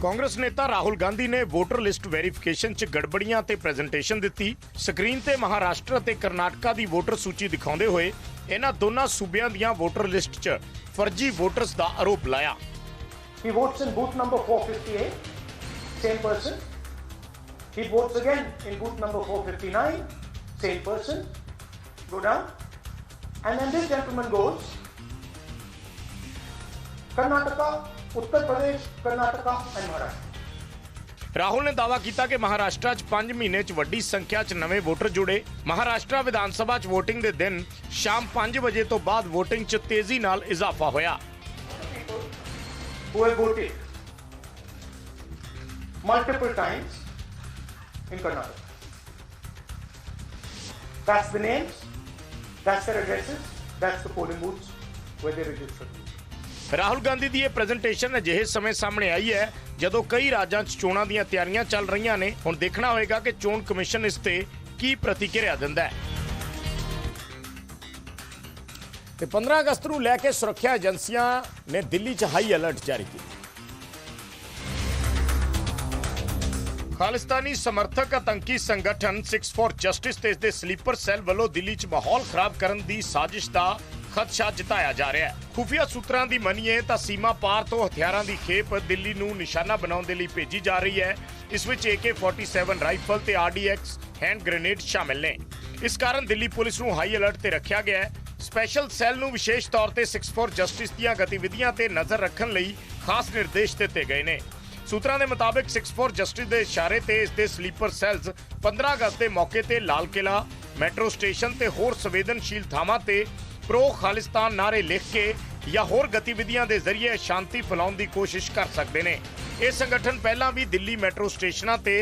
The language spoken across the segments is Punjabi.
ਕਾਂਗਰਸ ਨੇਤਾ ਰਾਹੁਲ ਗਾਂਧੀ ਨੇ ਵੋਟਰ ਲਿਸਟ ਵੈਰੀਫਿਕੇਸ਼ਨ 'ਚ ਗੜਬੜੀਆਂ ਤੇ ਪ੍ਰੈਜੈਂਟੇਸ਼ਨ ਦਿੱਤੀ ਸਕਰੀਨ ਤੇ ਮਹਾਰਾਸ਼ਟਰ ਅਤੇ ਕਰਨਾਟਕਾ ਦੀ ਵੋਟਰ ਸੂਚੀ ਦਿਖਾਉਂਦੇ ਹੋਏ ਇਹਨਾਂ ਦੋਨਾਂ ਸੂਬਿਆਂ ਦੀਆਂ ਵੋਟਰ ਲਿਸਟ 'ਚ ਫਰਜ਼ੀ ਵੋਟਰਸ ਦਾ ਆਰੋਪ ਲਾਇਆ He votes in booth number 458, same person. He votes again in booth number 459, same person. Go down. And then this gentleman goes Karnataka, Uttar Pradesh, Karnataka, and Maharashtra. Rahul ਨੇ ਦਾਅਵਾ ਕੀਤਾ ਕਿ ਮਹਾਰਾਸ਼ਟਰ 'ਚ 5 ਮਹੀਨੇ 'ਚ ਵੱਡੀ ਸੰਖਿਆ 'ਚ ਨਵੇਂ ਵੋਟਰ ਜੁੜੇ ਮਹਾਰਾਸ਼ਟਰ ਵਿਧਾਨ ਸਭਾ 'ਚ VOTING ਦੇ ਦਿਨ ਸ਼ਾਮ 5 ਵਜੇ ਤੋਂ ਬਾਅਦ VOTING 'ਚ ਤੇਜ਼ੀ ਨਾਲ ਇਜ਼ਾਫਾ ਹੋਇਆ who have voted multiple times in Karnataka. That's the names, that's their addresses, that's the polling booths where they registered. Rahul Gandhi ਦੀ ਇਹ ਪ੍ਰੈਜੈਂਟੇਸ਼ਨ ਅਜਿਹੇ ਸਮੇਂ ਸਾਹਮਣੇ ਆਈ ਹੈ ਜਦੋਂ ਕਈ ਰਾਜਾਂ 'ਚ ਚੋਣਾਂ ਦੀਆਂ ਤਿਆਰੀਆਂ ਚੱਲ ਰਹੀਆਂ ਨੇ। ਹੁਣ ਦੇਖਣਾ ਹੋਏਗਾ ਕਿ ਚੋਣ ਕਮਿਸ਼ਨ ਇਸ ਤੇ ਕੀ ਪ੍ਰਤੀਕਿਰਿਆ ਦਿੰਦਾ ਹੈ। ਤੇ 15 ਅਗਸਤ ਨੂੰ ਲੈ ਕੇ ਸੁਰੱਖਿਆ ਏਜੰਸੀਆਂ ਨੇ ਦਿੱਲੀ 'ਚ ਹਾਈ ਅਲਰਟ ਜਾਰੀ ਕੀਤਾ। ਖਾਲਿਸਤਾਨੀ ਸਮਰਥਕ ਆਤੰਕੀ ਸੰਗਠਨ 6 ਫॉर ਜਸਟਿਸ ਤੇ ਇਸ ਦੇ ਸਲੀਪਰ ਸੈੱਲ ਵੱਲੋਂ ਦਿੱਲੀ 'ਚ ਮਾਹੌਲ ਖਰਾਬ ਕਰਨ ਦੀ ਸਾਜ਼ਿਸ਼ ਦਾ ਖਦਸ਼ਾ ਜਤਾਇਆ ਜਾ ਰਿਹਾ ਹੈ। ਖੁਫੀਆ ਸੂਤਰਾਂ ਦੀ ਮੰਨੀਏ ਤਾਂ ਸੀਮਾ ਪਾਰ ਤੋਂ ਹਥਿਆਰਾਂ ਦੀ ਖੇਪ ਦਿੱਲੀ ਨੂੰ ਨਿਸ਼ਾਨਾ ਬਣਾਉਣ ਦੇ ਲਈ ਭੇਜੀ ਜਾ ਰਹੀ ਹੈ। ਇਸ ਵਿੱਚ AK47 ਰਾਈਫਲ ਤੇ RDX ਹੈਂਡ ਗ੍ਰੇਨੇਡ ਸ਼ਾਮਿਲ ਨੇ। ਇਸ ਕਾਰਨ ਦਿੱਲੀ ਪੁਲਿਸ ਨੂੰ ਹਾਈ ਅਲਰਟ ਤੇ ਰੱਖਿਆ ਗਿਆ ਹੈ। ਸਪੈਸ਼ਲ ਸੈੱਲ ਨੂੰ ਵਿਸ਼ੇਸ਼ ਤੌਰ ਤੇ 6 ਜਸਟਿਸ ਦੀਆਂ ਗਤੀਵਿਧੀਆਂ ਤੇ ਨਜ਼ਰ ਰੱਖਣ ਲਈ ਖਾਸ ਨਿਰਦੇਸ਼ ਦਿੱਤੇ ਗਏ ਨੇ। ਸੂਤਰਾਂ ਦੇ ਮੁਤਾਬਕ 6 ਜਸਟਿਸ ਦੇ ਇਸ਼ਾਰੇ ਤੇ ਇਸ ਦੇ ਸਲੀਪਰ ਸੈੱਲਸ 15 ਅਗਸਤ ਦੇ ਮੌਕੇ ਤੇ ਲਾਲ ਕਿਲਾ ਮੈਟਰੋ ਸਟੇਸ਼ਨ ਤੇ ਹੋਰ ਸੰਵੇਦਨਸ਼ੀਲ ਥਾਵਾਂ ਤੇ ਪ੍ਰੋ ਖਾਲਿਸਤਾਨ ਨਾਰੇ ਲਿਖ ਕੇ ਜਾਂ ਹੋਰ ਗਤੀਵਿਧੀਆਂ ਦੇ ਜ਼ਰੀਏ ਸ਼ਾਂਤੀ ਫੈਲਾਉਣ ਦੀ ਕੋਸ਼ਿਸ਼ ਕਰ ਸਕਦੇ ਨੇ। ਇਹ ਸੰਗਠਨ ਪਹਿਲਾਂ ਵੀ ਦਿੱਲੀ ਮੈਟਰੋ ਸਟੇਸ਼ਨਾਂ ਤੇ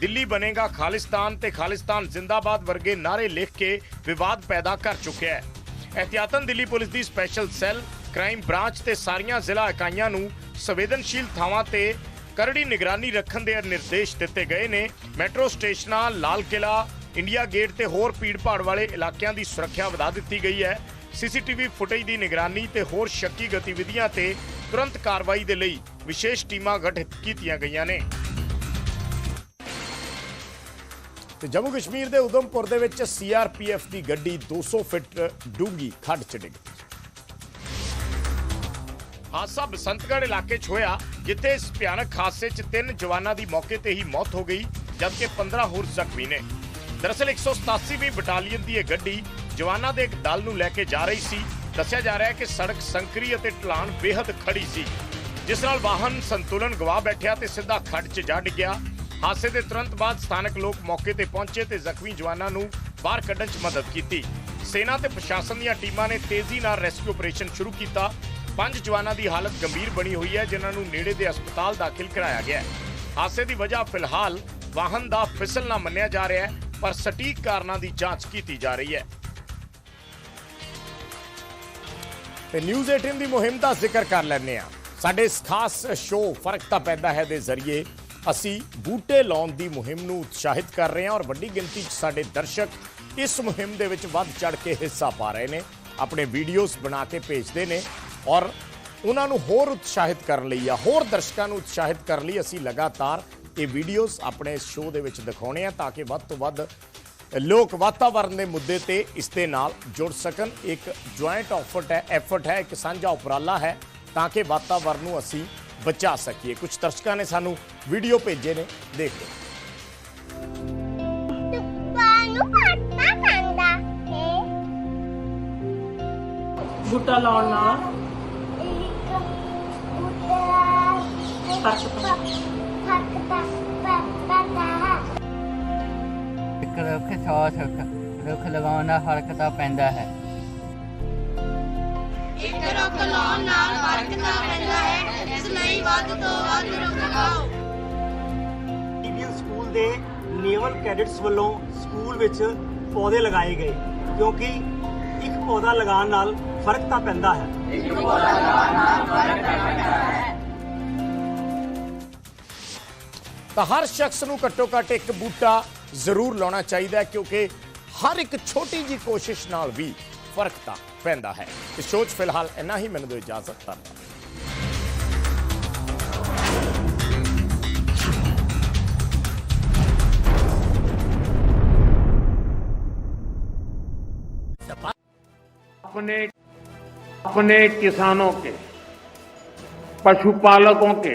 ਦਿੱਲੀ ਬਣੇਗਾ ਖਾਲਿਸਤਾਨ ਤੇ ਖਾਲਿਸਤਾਨ ਜ਼ਿੰਦਾਬਾਦ ਵਰਗੇ ਨਾਰੇ ਲਿਖ ਕੇ ਵਿਵਾਦ ਪੈਦਾ ਕਰ ਚੁੱਕਿਆ ਹੈ। ਇਹਤਿਆਤਨ ਦਿੱਲੀ ਪੁਲਿਸ ਦੀ ਸਪੈਸ਼ਲ ਸੈੱਲ, ਕ੍ਰਾਈਮ ਬ੍ਰਾਂਚ ਤੇ ਸਾਰੀਆਂ ਜ਼ਿਲ੍ਹਾ ਇਕਾਈਆਂ ਨੂੰ ਸੰਵੇਦਨਸ਼ੀਲ ਥਾਵਾਂ ਤੇ ਕਰੜੀ ਨਿਗਰਾਨੀ ਰੱਖਣ ਦੇ ਨਿਰਦੇਸ਼ ਦਿੱਤੇ ਗਏ ਨੇ। ਮੈਟਰੋ ਸਟੇਸ਼ਨਾਂ ਲਾਲ ਕਿਲਾ ਇੰਡੀਆ ਗੇਟ ਤੇ ਹੋਰ ਭੀੜ-ਭਾੜ ਵਾਲੇ ਇਲਾਕਿਆਂ ਦੀ ਸੁਰੱਖਿਆ ਵਧਾ ਦਿੱਤੀ ਗਈ ਹੈ। ਸੀਸੀਟੀਵੀ ਫੁਟੇਜ ਦੀ ਨਿਗਰਾਨੀ ਤੇ ਹੋਰ ਸ਼ੱਕੀ ਗਤੀਵਿਧੀਆਂ ਤੇ ਤੁਰੰਤ ਕਾਰਵਾਈ ਦੇ ਲਈ ਵਿਸ਼ੇਸ਼ ਟੀਮਾਂ ਗਠਿਤ ਕੀਤੀਆਂ ਗਈਆਂ ਨੇ। ਤੇ ਜੰਮੂ ਕਸ਼ਮੀਰ ਦੇ ਉਦਮਪੁਰ ਦੇ ਵਿੱਚ ਸੀਆਰਪੀਐਫ ਦੀ ਗੱਡੀ 200 ਫਿੱਟ ਡੂੰਗੀ ਖੱਡ ਚ ਡਿੱਗ ਗਈ ਹਾਦਸਾ ਬਸੰਤਗੜ੍ਹ ਇਲਾਕੇ 'ਚ ਹੋਇਆ, ਜਿੱਥੇ ਇਸ ਭਿਆਨਕ ਹਾਦਸੇ 'ਚ ਤਿੰਨ ਜਵਾਨਾਂ ਦੀ ਮੌਕੇ ਤੇ ਹੀ ਮੌਤ ਹੋ ਗਈ, ਜਦਕਿ 15 ਹੋਰ ਜ਼ਖਮੀ ਨੇ। ਦਰਅਸਲ 187ਵੀਂ ਬਟਾਲੀਅਨ ਦੀ ਇਹ ਗੱਡੀ ਜਵਾਨਾਂ ਦੇ ਇੱਕ ਦਲ ਨੂੰ ਲੈ ਕੇ ਜਾ ਰਹੀ ਸੀ। ਦੱਸਿਆ ਜਾ ਰਿਹਾ ਹੈ ਕਿ ਸੜਕ ਸੰਕਰੀ ਅਤੇ ਢਲਾਨ ਬੇਹੱਦ ਖੜੀ ਸੀ। ਜਿਸ ਨਾਲ ਵਾਹਨ ਸੰਤੁਲਨ ਗਵਾ ਬੈਠਿਆ ਤੇ ਸਿੱਧਾ ਖੱਡ 'ਚ ਜਾ ਡਿੱਗਿਆ। ਹਾਦਸੇ ਦੇ ਤੁਰੰਤ ਬਾਅਦ ਸਥਾਨਕ ਲੋਕ ਮੌਕੇ ਤੇ ਪਹੁੰਚੇ ਤੇ ਜ਼ਖਮੀ ਜਵਾਨਾਂ ਨੂੰ ਬਾਹਰ ਕੱਢਣ 'ਚ ਮਦਦ ਕੀਤੀ। ਸੈਨਾ ਤੇ ਪ੍ਰਸ਼ਾਸਨ ਦੀਆਂ ਟੀਮਾਂ ਨੇ ਤੇਜ਼ੀ ਨਾਲ ਰੈਸਕਿਊ ਆਪਰੇਸ਼ਨ ਸ਼ੁਰੂ ਕੀਤਾ। ਪੰਜ ਜਵਾਨਾਂ ਦੀ ਹਾਲਤ ਗੰਭੀਰ ਬਣੀ ਹੋਈ ਹੈ, ਜਿਨ੍ਹਾਂ ਨੂੰ ਨੇੜੇ ਦੇ ਹਸਪਤਾਲ ਦਾਖਲ ਕਰਾਇਆ ਗਿਆ ਹੈ। ਹਾਦਸੇ ਦੀ ਵਜ੍ਹਾ ਫਿਲਹਾਲ ਵਾਹਨ ਦਾ ਫਿਸਲਣਾ ਮੰਨਿਆ ਜਾ ਰਿਹਾ ਹੈ, ਪਰ ਸਟੀਕ ਕਾਰਨਾਂ ਦੀ ਜਾਂਚ ਕੀਤੀ ਜਾ ਰਹੀ ਹੈ। ਤੇ ਨਿਊਜ਼ 18 ਦੀ ਮੁਹਿੰਮ ਦਾ ਜ਼ਿਕਰ ਕਰ ਲੈਂਦੇ ਆ ਸਾਡੇ ਇਸ ਖਾਸ ਸ਼ੋਅ ਫ਼ਰਕ ਤਾਂ ਪੈਂਦਾ ਹੈ ਦੇ ਜ਼ਰੀਏ ਅਸੀਂ ਬੂਟੇ ਲਾਉਣ ਦੀ ਮੁਹਿੰਮ ਨੂੰ ਉਤਸ਼ਾਹਿਤ ਕਰ ਰਹੇ ਹਾਂ ਔਰ ਵੱਡੀ ਗਿਣਤੀ 'ਚ ਸਾਡੇ ਦਰਸ਼ਕ ਇਸ ਮੁਹਿੰਮ ਦੇ ਵਿੱਚ ਵੱਧ ਚੜ ਕੇ ਹਿੱਸਾ ਪਾ ਰਹੇ ਨੇ, ਆਪਣੇ ਵੀਡੀਓਜ਼ ਬਣਾ ਕੇ ਭੇਜਦੇ ਨੇ ਔਰ ਉਹਨਾਂ ਨੂੰ ਹੋਰ ਉਤਸ਼ਾਹਿਤ ਕਰਨ ਲਈ ਜਾਂ ਹੋਰ ਦਰਸ਼ਕਾਂ ਨੂੰ ਉਤਸ਼ਾਹਿਤ ਕਰਨ ਲਈ ਅਸੀਂ ਲਗਾਤਾਰ ਇਹ ਵੀਡੀਓਜ਼ ਆਪਣੇ ਸ਼ੋਅ ਦੇ ਵਿੱਚ ਦਿਖਾਉਣੇ ਆ ਤਾਂ ਕਿ ਵੱਧ ਤੋਂ ਵੱਧ ਲੋਕ ਵਾਤਾਵਰਣ ਦੇ ਮੁੱਦੇ ਤੇ ਇਸ ਦੇ ਨਾਲ ਜੁੜ ਸਕਣ। ਇੱਕ ਜੁਆਇੰਟ ਐਫਰਟ ਹੈ ਐਫਰਟ ਹੈ ਇੱਕ ਸਾਂਝਾ ਉਪਰਾਲਾ ਹੈ ਤਾਂ ਕਿ ਵਾਤਾਵਰਣ ਨੂੰ ਅਸੀਂ ਬਚਾ ਸਕੀਏ। ਕੁਝ ਦਰਸ਼ਕਾਂ ਨੇ ਸਾਨੂੰ ਵੀਡੀਓ ਭੇਜੇ ਨੇ ਦੇਖ ਲਓ। ਬੂਟਾ ਲਾਉਣ ਨਾਲ। ਫ਼ਰਕ ਪੈ- ਫ਼ਰਕ ਪੈ ਰੁੱਖ ਸੌ ਸੁੱਖ ਰੁੱਖ ਲਗਾਉਣ ਨਾਲ ਫ਼ਰਕ ਤਾਂ ਪੈਂਦਾ ਹੈ। ਇੱਕ ਰੁੱਖ ਲਾਉਣ ਨਾਲ ਫ਼ਰਕ ਤਾਂ ਪੈਂਦਾ ਹੈ ਇਸ ਲਈ ਵੱਧ ਤੋਂ ਵੱਧ ਰੁੱਖ ਲਗਾਓ ਇੰਡੀਅਨ ਸਕੂਲ ਦੇ ਨੇਵਲ ਕੈਡਿਟਸ ਵੱਲੋਂ ਸਕੂਲ ਵਿੱਚ ਪੌਦੇ ਲਗਾਏ ਗਏ ਕਿਉਂਕਿ ਇੱਕ ਪੌਦਾ ਲਗਾਉਣ ਨਾਲ ਫ਼ਰਕ ਤਾਂ ਪੈਂਦਾ ਹੈ। ਤਾਂ ਹਰ ਸ਼ਖਸ ਨੂੰ ਘੱਟੋ ਘੱਟ ਇੱਕ ਬੂਟਾ ਜ਼ਰੂਰ ਲਾਉਣਾ ਚਾਹੀਦਾ ਹੈ, ਕਿਉਂਕਿ ਹਰ ਇੱਕ ਛੋਟੀ ਜੀ ਕੋਸ਼ਿਸ਼ ਨਾਲ ਵੀ ਫ਼ਰਕ ਤਾਂ ਪੈਂਦਾ ਹੈ। ਇਸ ਸ਼ੋਅ ਫਿਲਹਾਲ ਇੰਨਾ ਹੀ, ਮੈਨੂੰ ਦਿਓ ਇਜਾਜ਼ਤ, ਧੰਨਵਾਦ। अपने अपने किसानों के, पशुपालकों के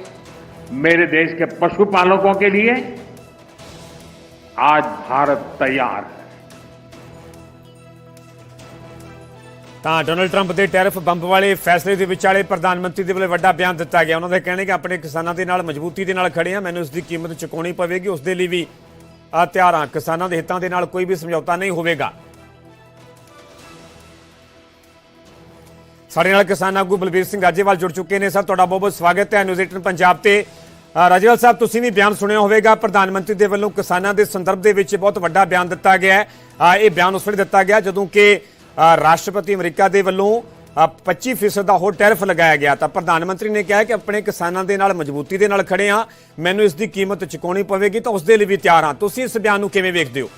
मेरे देश के पशुपालकों के लिए आज भारत तैयार है ਤਾਂ ਡੋਨਲਡ ਟਰੰਪ ਦੇ ਟੈਰਿਫ ਬੰਬ ਵਾਲੇ ਫੈਸਲੇ ਦੇ ਵਿਚਾਲੇ ਪ੍ਰਧਾਨ ਮੰਤਰੀ ਦੇ ਵੱਲੋਂ ਵੱਡਾ ਬਿਆਨ ਦਿੱਤਾ ਗਿਆ ਉਹਨਾਂ ਦਾ ਕਹਿਣਾ ਹੈ ਕਿ ਆਪਣੇ ਕਿਸਾਨਾਂ ਦੇ ਨਾਲ ਮਜ਼ਬੂਤੀ ਦੇ ਨਾਲ ਖੜੇ ਆ ਮੈਨੂੰ ਇਸ ਦੀ ਕੀਮਤ ਚੁਕਾਉਣੀ ਪਵੇਗੀ ਉਸ ਦੇ ਲਈ ਵੀ ਆ ਤਿਆਰ ਹਾਂ ਕਿਸਾਨਾਂ ਦੇ ਹਿੱਤਾਂ ਦੇ ਨਾਲ ਕੋਈ ਵੀ ਸਮਝੌਤਾ ਨਹੀਂ ਹੋਵੇਗਾ ਸਾਡੇ ਨਾਲ ਕਿਸਾਨ ਆਗੂ ਬਲਬੀਰ ਸਿੰਘ ਰਾਜੇਵਾਲ ਜੁੜ ਚੁੱਕੇ ਨੇ ਸਰ ਤੁਹਾਡਾ ਬਹੁਤ ਬਹੁਤ ਸਵਾਗਤ ਹੈ ਨਿਊਜ਼ 18 ਪੰਜਾਬ ਤੇ ਅ, ਰਾਜੇਵਾਲ ਸਾਹਿਬ ਤੁਸੀਂ ਵੀ ਬਿਆਨ ਸੁਣਿਆ ਹੋਵੇਗਾ ਪ੍ਰਧਾਨ ਮੰਤਰੀ ਦੇ ਵੱਲੋਂ ਕਿਸਾਨਾਂ ਦੇ ਸੰਦਰਭ ਦੇ ਵਿੱਚ ਬਹੁਤ ਵੱਡਾ ਬਿਆਨ ਦਿੱਤਾ ਗਿਆ ਹੈ। ਇਹ ਬਿਆਨ ਉਸ ਵੇਲੇ ਦਿੱਤਾ ਗਿਆ ਜਦੋਂ ਕਿ ਰਾਸ਼ਟਰਪਤੀ ਅਮਰੀਕਾ ਦੇ ਵੱਲੋਂ ਅ, 25% ਦਾ ਹੋਰ ਟੈਰਿਫ ਲਗਾਇਆ ਗਿਆ। ਤਾਂ ਪ੍ਰਧਾਨ ਮੰਤਰੀ ਨੇ ਕਿਹਾ ਕਿ ਆਪਣੇ ਕਿਸਾਨਾਂ ਦੇ ਨਾਲ ਮਜ਼ਬੂਤੀ ਦੇ ਨਾਲ ਖੜੇ ਆ ਮੈਨੂੰ ਇਸ ਦੀ ਕੀਮਤ ਚੁਕਾਉਣੀ ਪਵੇਗੀ ਤਾਂ ਉਸ ਦੇ ਲਈ ਵੀ ਤਿਆਰ ਹਾਂ। ਤੁਸੀਂ ਇਸ ਬਿਆਨ ਨੂੰ ਕਿਵੇਂ ਵੇਖਦੇ ਹੋ?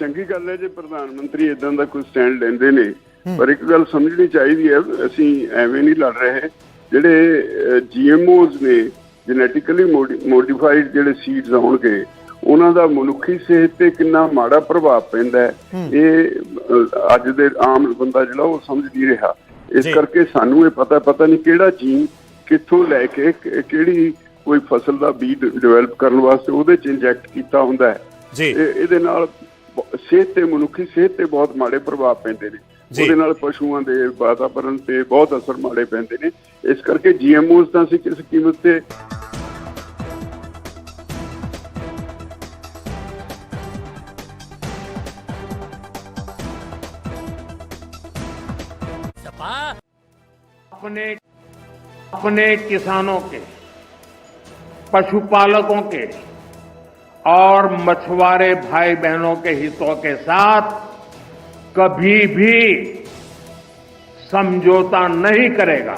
ਚੰਗੀ ਗੱਲ ਹੈ ਜੇ ਪ੍ਰਧਾਨ ਮੰਤਰੀ ਇਦਾਂ ਦਾ ਕੋਈ ਸਟੈਂਡ ਲੈਂਦੇ ਨੇ ਪਰ ਇੱਕ ਗੱਲ ਸਮਝਣੀ ਚਾਹੀਦੀ ਹੈ ਅਸੀਂ ਐਵੇਂ ਨਹੀਂ ਲੜ ਰਹੇ। ਜਿਹੜੇ ਜੀਐਮਓਜ਼ ਨੇ ਜੈਨੇਟਿਕਲੀ ਮੋਡੀਫਾਈਡ ਜਿਹੜੇ ਸੀਡਸ ਆਉਣਗੇ ਉਹਨਾਂ ਦਾ ਮਨੁੱਖੀ ਸਿਹਤ ਤੇ ਕਿੰਨਾ ਮਾੜਾ ਪ੍ਰਭਾਵ ਪੈਂਦਾ ਇਹ ਅੱਜ ਦੇ ਆਮ ਬੰਦਾ ਜਿਹੜਾ ਉਹ ਸਮਝ ਨਹੀਂ ਰਿਹਾ। ਇਸ। ਕਰਕੇ ਸਾਨੂੰ ਇਹ ਪਤਾ ਪਤਾ ਨਹੀਂ ਕਿਹੜਾ ਜੀਨ ਕਿੱਥੋਂ ਲੈ ਕੇ ਕਿਹੜੀ ਕੋਈ ਫਸਲ ਦਾ ਬੀਜ ਡਿਵੈਲਪ ਕਰਨ ਵਾਸਤੇ ਉਹਦੇ ਚ ਇੰਜੈਕਟ ਕੀਤਾ ਹੁੰਦਾ ਹੈ। ਜੀ। ਇਹ- ਇਹਦੇ ਨਾਲ ਸਿਹਤ ਤੇ ਮਨੁੱਖੀ ਸਿਹਤ ਤੇ ਬਹੁਤ ਮਾੜੇ ਪ੍ਰਭਾਵ ਪੈਂਦੇ ਨੇ। ਉਹਦੇ ਨਾਲ ਪਸ਼ੂਆਂ ਦੇ ਵਾਤਾਵਰਣ ਤੇ ਬਹੁਤ ਅਸਰ ਮਾੜੇ ਪੈਂਦੇ ਨੇ। ਇਸ ਕਰਕੇ ਜੀਐਮਓਜ਼ ਤਾਂ ਅਸੀਂ ਕਿਸ ਕੀਮਤ ਤੇ अपने अपने किसानों के पशुपालकों के और मछुआरे भाई बहनों के हितों के साथ कभी भी समझौता नहीं करेगा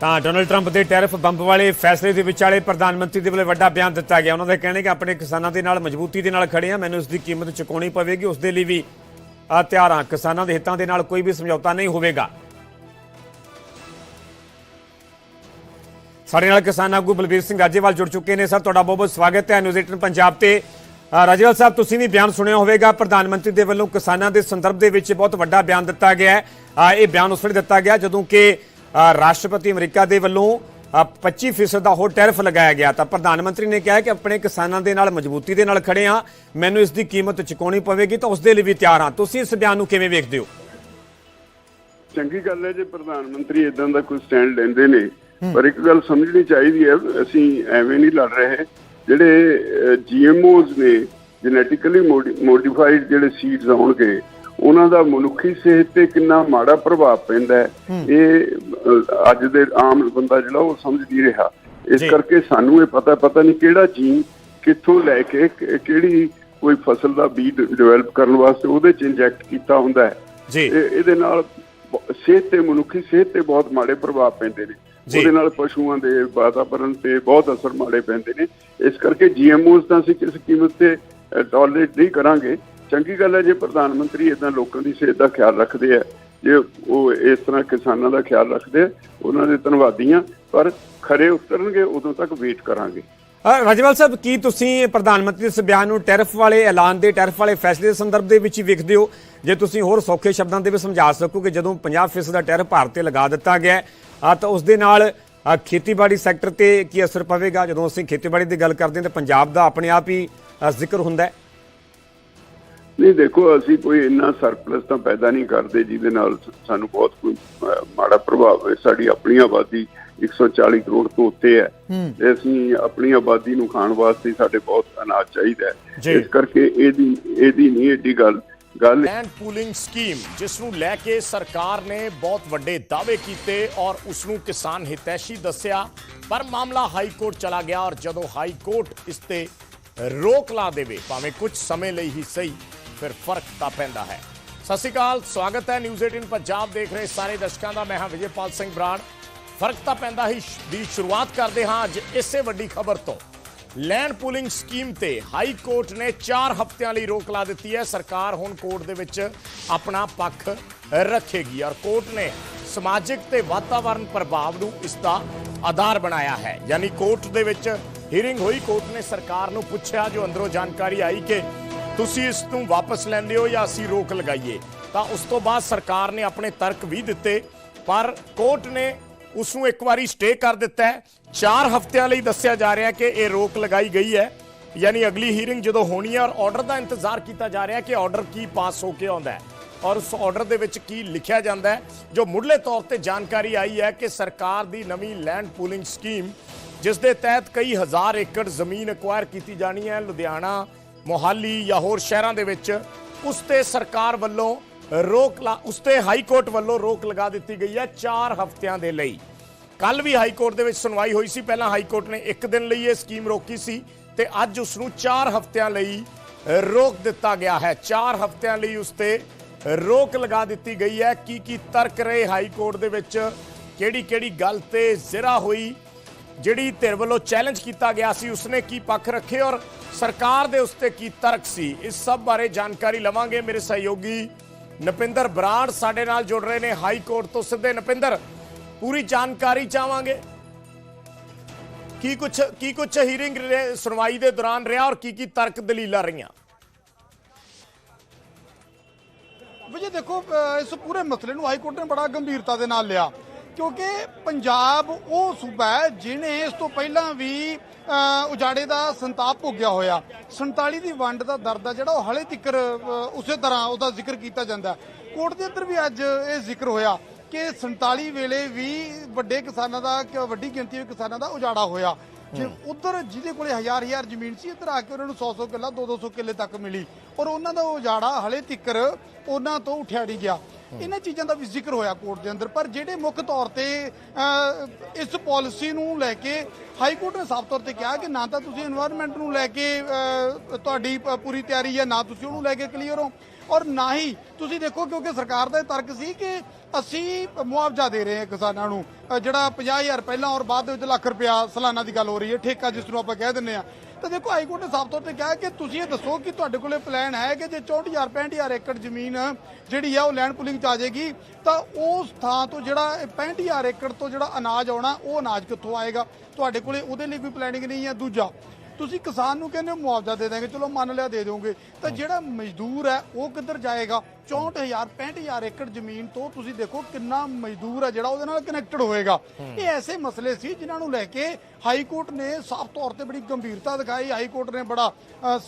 ਤਾਂ ਡੋਨਲਡ ਟਰੰਪ ਦੇ ਟੈਰਿਫ ਬੰਬ ਵਾਲੇ ਫੈਸਲੇ ਦੇ ਵਿਚਾਲੇ ਪ੍ਰਧਾਨ ਮੰਤਰੀ ਦੇ ਵੱਲੋਂ ਵੱਡਾ ਬਿਆਨ ਦਿੱਤਾ ਗਿਆ। ਉਹਨਾਂ ਦਾ ਕਹਿਣਾ ਕਿ ਆਪਣੇ ਕਿਸਾਨਾਂ ਦੇ ਨਾਲ, ਮਜ਼ਬੂਤੀ ਦੇ ਨਾਲ ਖੜੇ ਆ। ਮੈਨੂੰ ਇਸ ਦੀ ਕੀਮਤ ਚੁਕਾਉਣੀ ਪਵੇਗੀ। ਉਸ ਦੇ ਲਈ ਵੀ ਆ ਤਿਆਰ ਹਾਂ ਕਿਸਾਨਾਂ ਦੇ ਹਿੱਤਾਂ ਦੇ ਨਾਲ ਕੋਈ ਵੀ ਸਮਝੌਤਾ ਨਹੀਂ ਹੋਵੇਗਾ। ਸਾਡੇ ਨਾਲ ਕਿਸਾਨ ਆਗੂ ਬਲਬੀਰ ਸਿੰਘ ਰਾਜੇਵਾਲ ਜੁੜ ਚੁੱਕੇ ਨੇ। ਸਰ, ਤੁਹਾਡਾ ਬਹੁਤ ਬਹੁਤ ਸਵਾਗਤ ਹੈ। ਨਿਊਜ਼ 18 ਪੰਜਾਬ ਤੇ। ਰਾਜੇਵਾਲ ਸਾਹਿਬ, ਤੁਸੀਂ ਵੀ ਬਿਆਨ ਸੁਣਿਆ ਹੋਵੇਗਾ। ਪ੍ਰਧਾਨ ਮੰਤਰੀ ਦੇ ਵੱਲੋਂ ਕਿਸਾਨਾਂ ਦੇ ਸੰਦਰਭ ਦੇ ਵਿੱਚ ਬਹੁਤ ਵੱਡਾ ਬਿਆਨ ਦਿੱਤਾ ਗਿਆ ਹੈ। ਇਹ ਬਿਆਨ ਉਸ ਵੇਲੇ ਦਿੱਤਾ ਗਿਆ ਜਦੋਂ ਕਿ ਰਾਸ਼ਟਰਪਤੀ ਅਮਰੀਕਾ ਦੇ ਵੱਲੋਂ ਅ, 25% ਦਾ ਹੋਰ ਟੈਰਿਫ ਲਗਾਇਆ ਗਿਆ। ਤਾਂ ਪ੍ਰਧਾਨ ਮੰਤਰੀ ਨੇ ਕਿਹਾ ਕਿ ਆਪਣੇ ਕਿਸਾਨਾਂ ਦੇ ਨਾਲ ਮਜ਼ਬੂਤੀ ਦੇ ਨਾਲ ਖੜੇ ਆ ਮੈਨੂੰ ਇਸ ਦੀ ਕੀਮਤ ਚੁਕਾਉਣੀ ਪਵੇਗੀ ਤਾਂ ਉਸ ਦੇ ਲਈ ਵੀ ਤਿਆਰ ਹਾਂ। ਤੁਸੀਂ ਇਸ ਬਿਆਨ ਨੂੰ ਕਿਵੇਂ ਵੇਖਦੇ ਹੋ? ਚੰਗੀ ਗੱਲ ਹੈ ਜੇ ਪ੍ਰਧਾਨ ਮੰਤਰੀ ਇਦਾਂ ਦਾ ਕੋਈ ਸਟੈਂਡ ਲੈਂਦੇ ਨੇ। ਪਰ ਇੱਕ ਗੱਲ ਸਮਝਣੀ ਚਾਹੀਦੀ ਹੈ ਅਸੀਂ ਐਵੇਂ ਨਹੀਂ ਲੜ ਰਹੇ। ਜਿਹੜੇ ਜੀਐਮਓਜ਼ ਨੇ ਜੈਨੇਟਿਕਲੀ ਮੋਡੀਫਾਈਡ ਜਿਹੜੇ ਸੀਡਸ ਆਉਣਗੇ ਉਹਨਾਂ ਦਾ ਮਨੁੱਖੀ ਸਿਹਤ ਤੇ ਕਿੰਨਾ ਮਾੜਾ ਪ੍ਰਭਾਵ ਪੈਂਦਾ ਹੈ ਇਹ ਅੱਜ ਦੇ ਆਮ ਬੰਦਾ ਜਿਹੜਾ ਉਹ ਸਮਝ ਨਹੀਂ ਰਿਹਾ। ਇਸ। ਕਰਕੇ ਸਾਨੂੰ ਇਹ ਪਤਾ ਪਤਾ ਨਹੀਂ ਕਿਹੜਾ ਜੀਨ ਕਿੱਥੋਂ ਲੈ ਕੇ ਕਿਹੜੀ ਕੋਈ ਫਸਲ ਦਾ ਬੀਜ ਡਿਵੈਲਪ ਕਰਨ ਵਾਸਤੇ ਉਹਦੇ ਚ ਇੰਜੈਕਟ ਕੀਤਾ ਹੁੰਦਾ ਹੈ। ਜੀ। ਇਹ- ਇਹਦੇ ਨਾਲ ਸਿਹਤ ਤੇ ਮਨੁੱਖੀ ਸਿਹਤ ਤੇ ਬਹੁਤ ਮਾੜੇ ਪ੍ਰਭਾਵ ਪੈਂਦੇ ਨੇ। ਉਹਦੇ ਨਾਲ ਪਸ਼ੂਆਂ ਦੇ ਵਾਤਾਵਰਣ ਤੇ ਬਹੁਤ ਅਸਰ ਮਾੜੇ ਪੈਂਦੇ ਨੇ। ਇਸ ਕਰਕੇ ਜੀਐਮਓਜ਼ ਤਾਂ ਅਸੀਂ ਕਿਸ ਕੀਮਤ ਤੇ ਟੋਲਰੇਟ ਨਹੀਂ ਕਰਾਂਗੇ। ਚੰਗੀ ਗੱਲ ਹੈ ਜੇ ਪ੍ਰਧਾਨ ਮੰਤਰੀ ਇਦਾਂ ਲੋਕਾਂ ਦੀ ਸਿਹਤ ਦਾ ਖਿਆਲ ਰੱਖਦੇ ਆ ਜੇ ਉਹ ਇਸ ਤਰ੍ਹਾਂ ਕਿਸਾਨਾਂ ਦਾ ਖਿਆਲ ਰੱਖਦੇ ਉਹਨਾਂ ਦੇ ਧੰਨਵਾਦੀ ਪਰ ਖਰੇ ਉਤਰਨਗੇ ਉਦੋਂ ਤੱਕ ਵੇਟ ਕਰਾਂਗੇ। ਅ, ਸਾਹਿਬ ਕੀ ਤੁਸੀਂ ਪ੍ਰਧਾਨ ਮੰਤਰੀ ਦੇ ਇਸ ਬਿਆਨ ਨੂੰ ਟੈਰਿਫ ਵਾਲੇ ਐਲਾਨ ਦੇ ਟੈਰਫ ਵਾਲੇ ਫੈਸਲੇ ਦੇ ਸੰਦਰਭ ਦੇ ਵਿੱਚ ਹੀ ਵੇਖਦੇ ਹੋ? ਜੇ ਤੁਸੀਂ ਹੋਰ ਸੌਖੇ ਸ਼ਬਦਾਂ ਦੇ ਵਿੱਚ ਸਮਝਾ ਸਕੋ ਕਿ ਜਦੋਂ 50% ਦਾ ਟੈਰਫ ਭਾਰਤ ਤੇ ਲਗਾ ਦਿੱਤਾ ਗਿਆ ਆ ਤਾਂ ਉਸ ਦੇ ਨਾਲ ਖੇਤੀਬਾੜੀ ਸੈਕਟਰ ਤੇ ਕੀ ਅਸਰ ਪਵੇਗਾ? ਜਦੋਂ ਅਸੀਂ ਖੇਤੀਬਾੜੀ ਦੀ ਗੱਲ ਕਰਦੇ ਹਾਂ ਤਾਂ ਪੰਜਾਬ ਦਾ ਆਪਣੇ ਆਪ ਹੀ ਜ਼ਿਕਰ ਹੁੰਦਾ ਹੈ। ਨਹੀਂ ਦੇਖੋ ਅਸੀਂ ਕੋਈ ਇੰਨਾ ਸਰਪਲਸ ਤਾਂ ਪੈਦਾ ਨਹੀਂ ਕਰਦੇ ਜਿਹਦੇ ਨਾਲ ਸਾਨੂੰ ਬਹੁਤ ਕੋਈ ਮਾੜਾ ਪ੍ਰਭਾਵ ਹੋਵੇ ਸਾਡੀ ਆਪਣੀ ਆਬਾਦੀ 140 ਕਰੋੜ ਤੋਂ ਉੱਤੇ ਹੈ। ਤੇ ਅਸੀਂ ਆਪਣੀ ਆਬਾਦੀ ਨੂੰ ਖਾਣ ਵਾਸਤੇ ਸਾਡੇ ਬਹੁਤ ਅਨਾਜ ਚਾਹੀਦਾ। ਹੈ। ਇਸ ਕਰਕੇ ਇਹਦੀ ਇਹਦੀ ਨਹੀਂ ਏਡੀ ਗੱਲ ਗੱਲ ਲੈਂਡ ਪੂਲਿੰਗ ਸਕੀਮ ਜਿਸ ਨੂੰ ਲੈ ਕੇ ਸਰਕਾਰ ਨੇ ਬਹੁਤ ਵੱਡੇ ਦਾਅਵੇ ਕੀਤੇ ਔਰ ਉਸ ਨੂੰ ਕਿਸਾਨ ਹਿਤੈਸ਼ੀ ਦੱਸਿਆ ਪਰ ਮਾਮਲਾ ਹਾਈ ਕੋਰਟ ਚਲਾ ਗਿਆ ਔਰ ਜਦੋਂ ਹਾਈ ਕੋਰਟ ਇਸ ਤੇ ਰੋਕ ਲਾ ਦੇਵੇ ਭਾਵੇਂ ਕੁਝ ਸਮੇਂ ਲਈ ਹੀ ਸਹੀ ਫਿਰ ਫ਼ਰਕ ਤਾਂ ਪੈਂਦਾ ਹੈ। ਸਤਿ ਸ਼੍ਰੀ ਅਕਾਲ, ਸਵਾਗਤ ਹੈ ਨਿਊਜ਼ 18 ਪੰਜਾਬ ਦੇਖ ਰਹੇ ਸਾਰੇ ਦਰਸ਼ਕਾਂ ਦਾ। ਮੈਂ ਹਾਂ ਵਿਜੇਪਾਲ ਸਿੰਘ ਬਰਾੜ। ਫ਼ਰਕ ਤਾਂ ਪੈਂਦਾ ਹੀ ਦੀ ਸ਼ੁਰੂਆਤ ਕਰਦੇ ਹਾਂ ਅੱਜ ਇਸੇ ਵੱਡੀ ਖਬਰ ਤੋਂ। ਲੈਂਡ ਪੂਲਿੰਗ ਸਕੀਮ ਤੇ ਹਾਈ ਕੋਰਟ ਨੇ 4 ਹਫ਼ਤਿਆਂ ਲਈ ਰੋਕ ਲਾ ਦਿੱਤੀ ਹੈ। ਸਰਕਾਰ ਹੁਣ ਕੋਰਟ ਦੇ ਵਿੱਚ ਆਪਣਾ ਪੱਖ ਰੱਖੇਗੀ ਔਰ ਕੋਰਟ ਨੇ ਸਮਾਜਿਕ ਤੇ ਵਾਤਾਵਰਣ ਪ੍ਰਭਾਵ ਨੂੰ ਇਸ ਦਾ ਆਧਾਰ ਬਣਾਇਆ ਹੈ। ਯਾਨੀ ਕੋਰਟ ਦੇ ਵਿੱਚ ਹੀਅਰਿੰਗ ਹੋਈ। ਕੋਰਟ ਨੇ ਸਰਕਾਰ ਨੂੰ ਪੁੱਛਿਆ, ਜੋ ਅੰਦਰੋਂ ਜਾਣਕਾਰੀ ਆਈ ਕਿ ਤੁਸੀਂ ਇਸ ਨੂੰ ਵਾਪਸ ਲੈਂਦੇ ਹੋ ਜਾਂ ਅਸੀਂ ਰੋਕ ਲਗਾਈਏ? ਤਾਂ ਉਸ ਤੋਂ ਬਾਅਦ ਸਰਕਾਰ ਨੇ ਆਪਣੇ ਤਰਕ ਵੀ ਦਿੱਤੇ, ਪਰ ਕੋਰਟ ਨੇ ਉਸ ਨੂੰ ਇੱਕ ਵਾਰੀ ਸਟੇ ਕਰ ਦਿੱਤਾ ਹੈ। 4 ਹਫ਼ਤਿਆਂ ਲਈ ਦੱਸਿਆ ਜਾ ਰਿਹਾ ਕਿ ਇਹ ਰੋਕ ਲਗਾਈ ਗਈ ਹੈ। ਯਾਨੀ ਅਗਲੀ ਹੀਅਰਿੰਗ ਜਦੋਂ ਹੋਣੀ ਹੈ ਔਰ ਆਰਡਰ ਦਾ ਇੰਤਜ਼ਾਰ ਕੀਤਾ ਜਾ ਰਿਹਾ ਕਿ ਆਰਡਰ ਕੀ ਪਾਸ ਹੋ ਕੇ ਆਉਂਦਾ ਹੈ। ਔਰ ਉਸ ਆਰਡਰ ਦੇ ਵਿੱਚ ਕੀ ਲਿਖਿਆ ਜਾਂਦਾ ਹੈ, ਜੋ ਮੁੱਢਲੇ ਤੌਰ ਤੇ ਜਾਣਕਾਰੀ ਆਈ ਹੈ ਕਿ ਸਰਕਾਰ ਦੀ ਨਵੀਂ ਲੈਂਡ ਪੂਲਿੰਗ ਸਕੀਮ ਜਿਸ ਦੇ ਤਹਿਤ ਕਈ ਹਜ਼ਾਰ ਏਕੜ ਜ਼ਮੀਨ ਐਕਵਾਇਰ ਕੀਤੀ ਜਾਣੀ ਹੈ, ਲੁਧਿਆਣਾ ਮੋਹਾਲੀ ਜਾਂ ਹੋਰ ਸ਼ਹਿਰਾਂ ਦੇ ਵਿੱਚ ਉਸ ਤੇ ਸਰਕਾਰ ਵੱਲੋਂ ਰੋਕ ਲਾ ਉਸ ਤੇ ਹਾਈ ਕੋਰਟ ਵੱਲੋਂ ਰੋਕ ਲਗਾ ਦਿੱਤੀ ਗਈ ਹੈ 4 ਹਫ਼ਤਿਆਂ ਦੇ ਲਈ। ਕੱਲ ਵੀ ਹਾਈ ਕੋਰਟ ਦੇ ਵਿੱਚ ਸੁਣਵਾਈ ਹੋਈ ਸੀ। ਪਹਿਲਾਂ ਹਾਈ ਕੋਰਟ ਨੇ 1 ਦਿਨ ਲਈ ਇਹ ਸਕੀਮ ਰੋਕੀ ਸੀ ਤੇ ਅੱਜ ਉਸ ਨੂੰ 4 ਹਫ਼ਤਿਆਂ ਲਈ ਰੋਕ ਦਿੱਤਾ ਗਿਆ ਹੈ। 4 ਹਫ਼ਤਿਆਂ ਲਈ ਉਸ ਤੇ ਰੋਕ ਲਗਾ ਦਿੱਤੀ ਗਈ ਹੈ। ਕੀ ਕੀ ਤਰਕ ਰਹੇ ਹਾਈ ਕੋਰਟ ਦੇ ਵਿੱਚ? ਕਿਹੜੀ ਕਿਹੜੀ ਗੱਲ ਤੇ ਜ਼ਿਰਾ ਹੋਈ? ਜਿਹੜੀ ਧਿਰ ਵੱਲੋਂ ਚੈਲੰਜ ਕੀਤਾ ਗਿਆ ਸੀ, ਉਸਨੇ ਕੀ ਪੱਖ ਰੱਖੇ ਔਰ ਸਰਕਾਰ ਦੇ ਉਸ ਕੀ ਤਰਕ ਸੀ? ਇਸ ਸਭ ਬਾਰੇ ਜਾਣਕਾਰੀ ਲਵਾਂਗੇ ਮੇਰੇ ਸਹਿਯੋਗੀ ਨਪਿੰਦਰ ਬਰਾੜ ਸਾਡੇ ਨਾਲ ਜੁੜ ਰਹੇ ਨੇ ਹਾਈ ਕੋਰਟ ਤੋਂ ਸਿੱਧੇ। ਨਪਿੰਦਰ, ਪੂਰੀ ਜਾਣਕਾਰੀ ਚਾਹਾਂਗੇ? ਕੀ ਕੁਛ ਕੀ ਕੁਛ ਹੀਰਿੰਗ ਸੁਣਵਾਈ ਦੇ ਦੌਰਾਨ ਰਿਹਾ ਔਰ ਕੀ ਕੀ ਤਰਕ ਦਲੀਲਾਂ ਰਹੀਆਂ? ਵਿਜੇ ਦੇਖੋ ਇਸ ਪੂਰੇ ਮਸਲੇ ਨੂੰ ਹਾਈ ਕੋਰਟ ਨੇ ਬੜਾ ਗੰਭੀਰਤਾ ਦੇ ਨਾਲ ਲਿਆ। ਕਿਉਂਕਿ ਪੰਜਾਬ ਉਹ ਸੂਬਾ ਹੈ ਜਿਹਨੇ ਇਸ ਤੋਂ ਪਹਿਲਾਂ ਵੀ ਉਜਾੜੇ ਦਾ ਸੰਤਾਪ ਭੋਗਿਆ ਹੋਇਆ। 47 ਦੀ ਵੰਡ ਦਾ ਦਰਦ ਆ ਜਿਹੜਾ ਉਹ ਹਲੇ ਤੱਕ ਉਸੇ ਤਰ੍ਹਾਂ ਉਹਦਾ ਜ਼ਿਕਰ ਕੀਤਾ ਜਾਂਦਾ ਕੋਰਟ ਦੇ ਅੰਦਰ ਵੀ ਅੱਜ ਇਹ ਜ਼ਿਕਰ ਹੋਇਆ ਕਿ 47 ਵੇਲੇ ਵੀ ਵੱਡੇ ਕਿਸਾਨਾਂ ਦਾ, ਵੱਡੀ ਗਿਣਤੀ ਵਿੱਚ ਕਿਸਾਨਾਂ ਦਾ ਉਜਾੜਾ ਹੋਇਆ। ਜੇ ਉਧਰ ਜਿਹਦੇ ਕੋਲੇ ਹਜ਼ਾਰ ਹਜ਼ਾਰ ਜ਼ਮੀਨ ਸੀ, ਇੱਧਰ ਆ ਕੇ ਉਹਨਾਂ ਨੂੰ 100-100 ਕਿੱਲਾ 2-200 ਕਿੱਲੇ ਤੱਕ ਮਿਲੀ। ਔਰ ਉਹਨਾਂ ਦਾ ਉਜਾੜਾ ਹਲੇ ਤਿੱਕਰ ਉਹਨਾਂ ਤੋਂ ਉਠਿਆ ਨਹੀਂ ਗਿਆ। ਇਹਨਾਂ ਚੀਜ਼ਾਂ ਦਾ ਵੀ ਜ਼ਿਕਰ ਹੋਇਆ ਕੋਰਟ ਦੇ ਅੰਦਰ। ਪਰ ਜਿਹੜੇ ਮੁੱਖ ਤੌਰ ਤੇ ਇਸ ਪਾਲਿਸੀ ਨੂੰ ਲੈ ਕੇ ਹਾਈ ਕੋਰਟ ਨੇ ਸਾਫ਼ ਤੌਰ ਤੇ ਕਿਹਾ ਕਿ ਨਾ ਤਾਂ ਤੁਸੀਂ এনवायरमेंट ਨੂੰ ਲੈ ਕੇ ਤੁਹਾਡੀ ਪੂਰੀ ਤਿਆਰੀ ਹੈ ਨਾ ਤੁਸੀਂ ਉਹਨੂੰ ਲੈ ਕੇ ਕਲੀਅਰ ਹੋ। ਔਰ ਨਾ ਹੀ ਤੁਸੀਂ ਦੇਖੋ ਕਿਉਂਕਿ ਸਰਕਾਰ ਦਾ ਇਹ ਤਰਕ ਸੀ ਕਿ ਅਸੀਂ ਮੁਆਵਜ਼ਾ ਦੇ ਰਹੇ ਹਾਂ ਕਿਸਾਨਾਂ ਨੂੰ। ਅਹ ਜਿਹੜਾ 50000 ਪਹਿਲਾਂ ਔਰ ਬਾਅਦ ਦੇ ਵਿੱਚ ਲੱਖ ਰੁਪਇਆ ਸਾਲਾਨਾ ਦੀ ਗੱਲ ਹੋ ਰਹੀ ਹੈ, ਠੇਕਾ ਜਿਸ ਨੂੰ ਆਪਾਂ ਕਹਿ ਦਿੰਦੇ ਆ ਤਾਂ ਦੇਖੋ ਹਾਈ ਕੋਰਟ ਨੇ ਸਾਫ਼ ਤੌਰ ਤੇ ਕਿਹਾ ਕਿ ਤੁਸੀਂ ਇਹ ਦੱਸੋ ਕਿ ਤੁਹਾਡੇ ਕੋਲੇ ਪਲਾਨ ਹੈ ਕਿ ਜੇ 64000 65000 ਏਕੜ ਜ਼ਮੀਨ ਜਿਹੜੀ ਆ ਉਹ ਲੈਂਡ ਪੁਲਿੰਗ ਚ ਆ ਜਾਏਗੀ, ਤਾਂ ਉਸ ਥਾਂ ਤੋਂ ਜਿਹੜਾ ਇਹ 65000 ਏਕੜ ਤੋਂ ਜਿਹੜਾ ਅਨਾਜ ਆਉਣਾ, ਉਹ ਅਨਾਜ ਕਿੱਥੋਂ ਆਏਗਾ? ਤੁਹਾਡੇ ਕੋਲੇ ਉਹਦੇ ਲਈ ਕੋਈ ਪਲੈਨਿੰਗ ਨਹੀਂ ਹੈ। ਦੂਜਾ ਤੁਸੀਂ ਕਿਸਾਨ ਨੂੰ ਕਹਿੰਦੇ ਹੋ ਮੁਆਵਜ਼ਾ ਦੇ ਦਾਂਗੇ ਚਲੋ ਮੰਨ ਲਿਆ ਦੇ ਦੋਗੇ ਤਾਂ ਜਿਹੜਾ ਮਜ਼ਦੂਰ ਹੈ ਉਹ ਕਿੱਧਰ ਜਾਏਗਾ? 64000 65000 ਏਕੜ ਜ਼ਮੀਨ ਤੋਂ ਤੁਸੀਂ ਦੇਖੋ ਕਿੰਨਾ ਮਜ਼ਦੂਰ ਹੈ ਜਿਹੜਾ ਉਹਦੇ ਨਾਲ ਕਨੈਕਟਡ ਹੋਏਗਾ। ਇਹ ਐਸੇ ਮਸਲੇ ਸੀ ਜਿਨ੍ਹਾਂ ਨੂੰ ਲੈ ਕੇ ਹਾਈ ਕੋਰਟ ਨੇ ਸਾਫ਼ ਤੌਰ ਤੇ ਬੜੀ ਗੰਭੀਰਤਾ ਦਿਖਾਈ। ਹਾਈ ਕੋਰਟ ਨੇ ਬੜਾ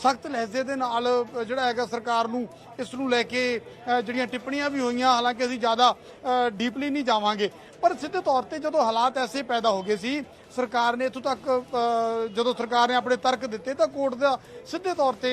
ਸਖਤ ਲਹਿਜ਼ੇ ਦੇ ਨਾਲ ਜਿਹੜਾ ਹੈਗਾ ਸਰਕਾਰ ਨੂੰ ਇਸ ਨੂੰ ਲੈ ਕੇ ਜਿਹੜੀਆਂ ਟਿੱਪਣੀਆਂ ਵੀ ਹੋਈਆਂ, ਹਾਲਾਂਕਿ ਅਸੀਂ ਜ਼ਿਆਦਾ ਡੀਪਲੀ ਨਹੀਂ ਜਾਵਾਂਗੇ। ਪਰ ਸਿੱਧੇ ਤੌਰ ਤੇ ਜਦੋਂ ਹਾਲਾਤ ਐਸੇ ਪੈਦਾ ਹੋ ਗਏ ਸੀ, ਸਰਕਾਰ ਨੇ ਇੱਥੋਂ ਤੱਕ ਜਦੋਂ ਸਰਕਾਰ ਨੇ ਆਪਣੇ ਤਰਕ ਦਿੱਤੇ, ਤਾਂ ਕੋਰਟ ਦਾ ਸਿੱਧੇ ਤੌਰ ਤੇ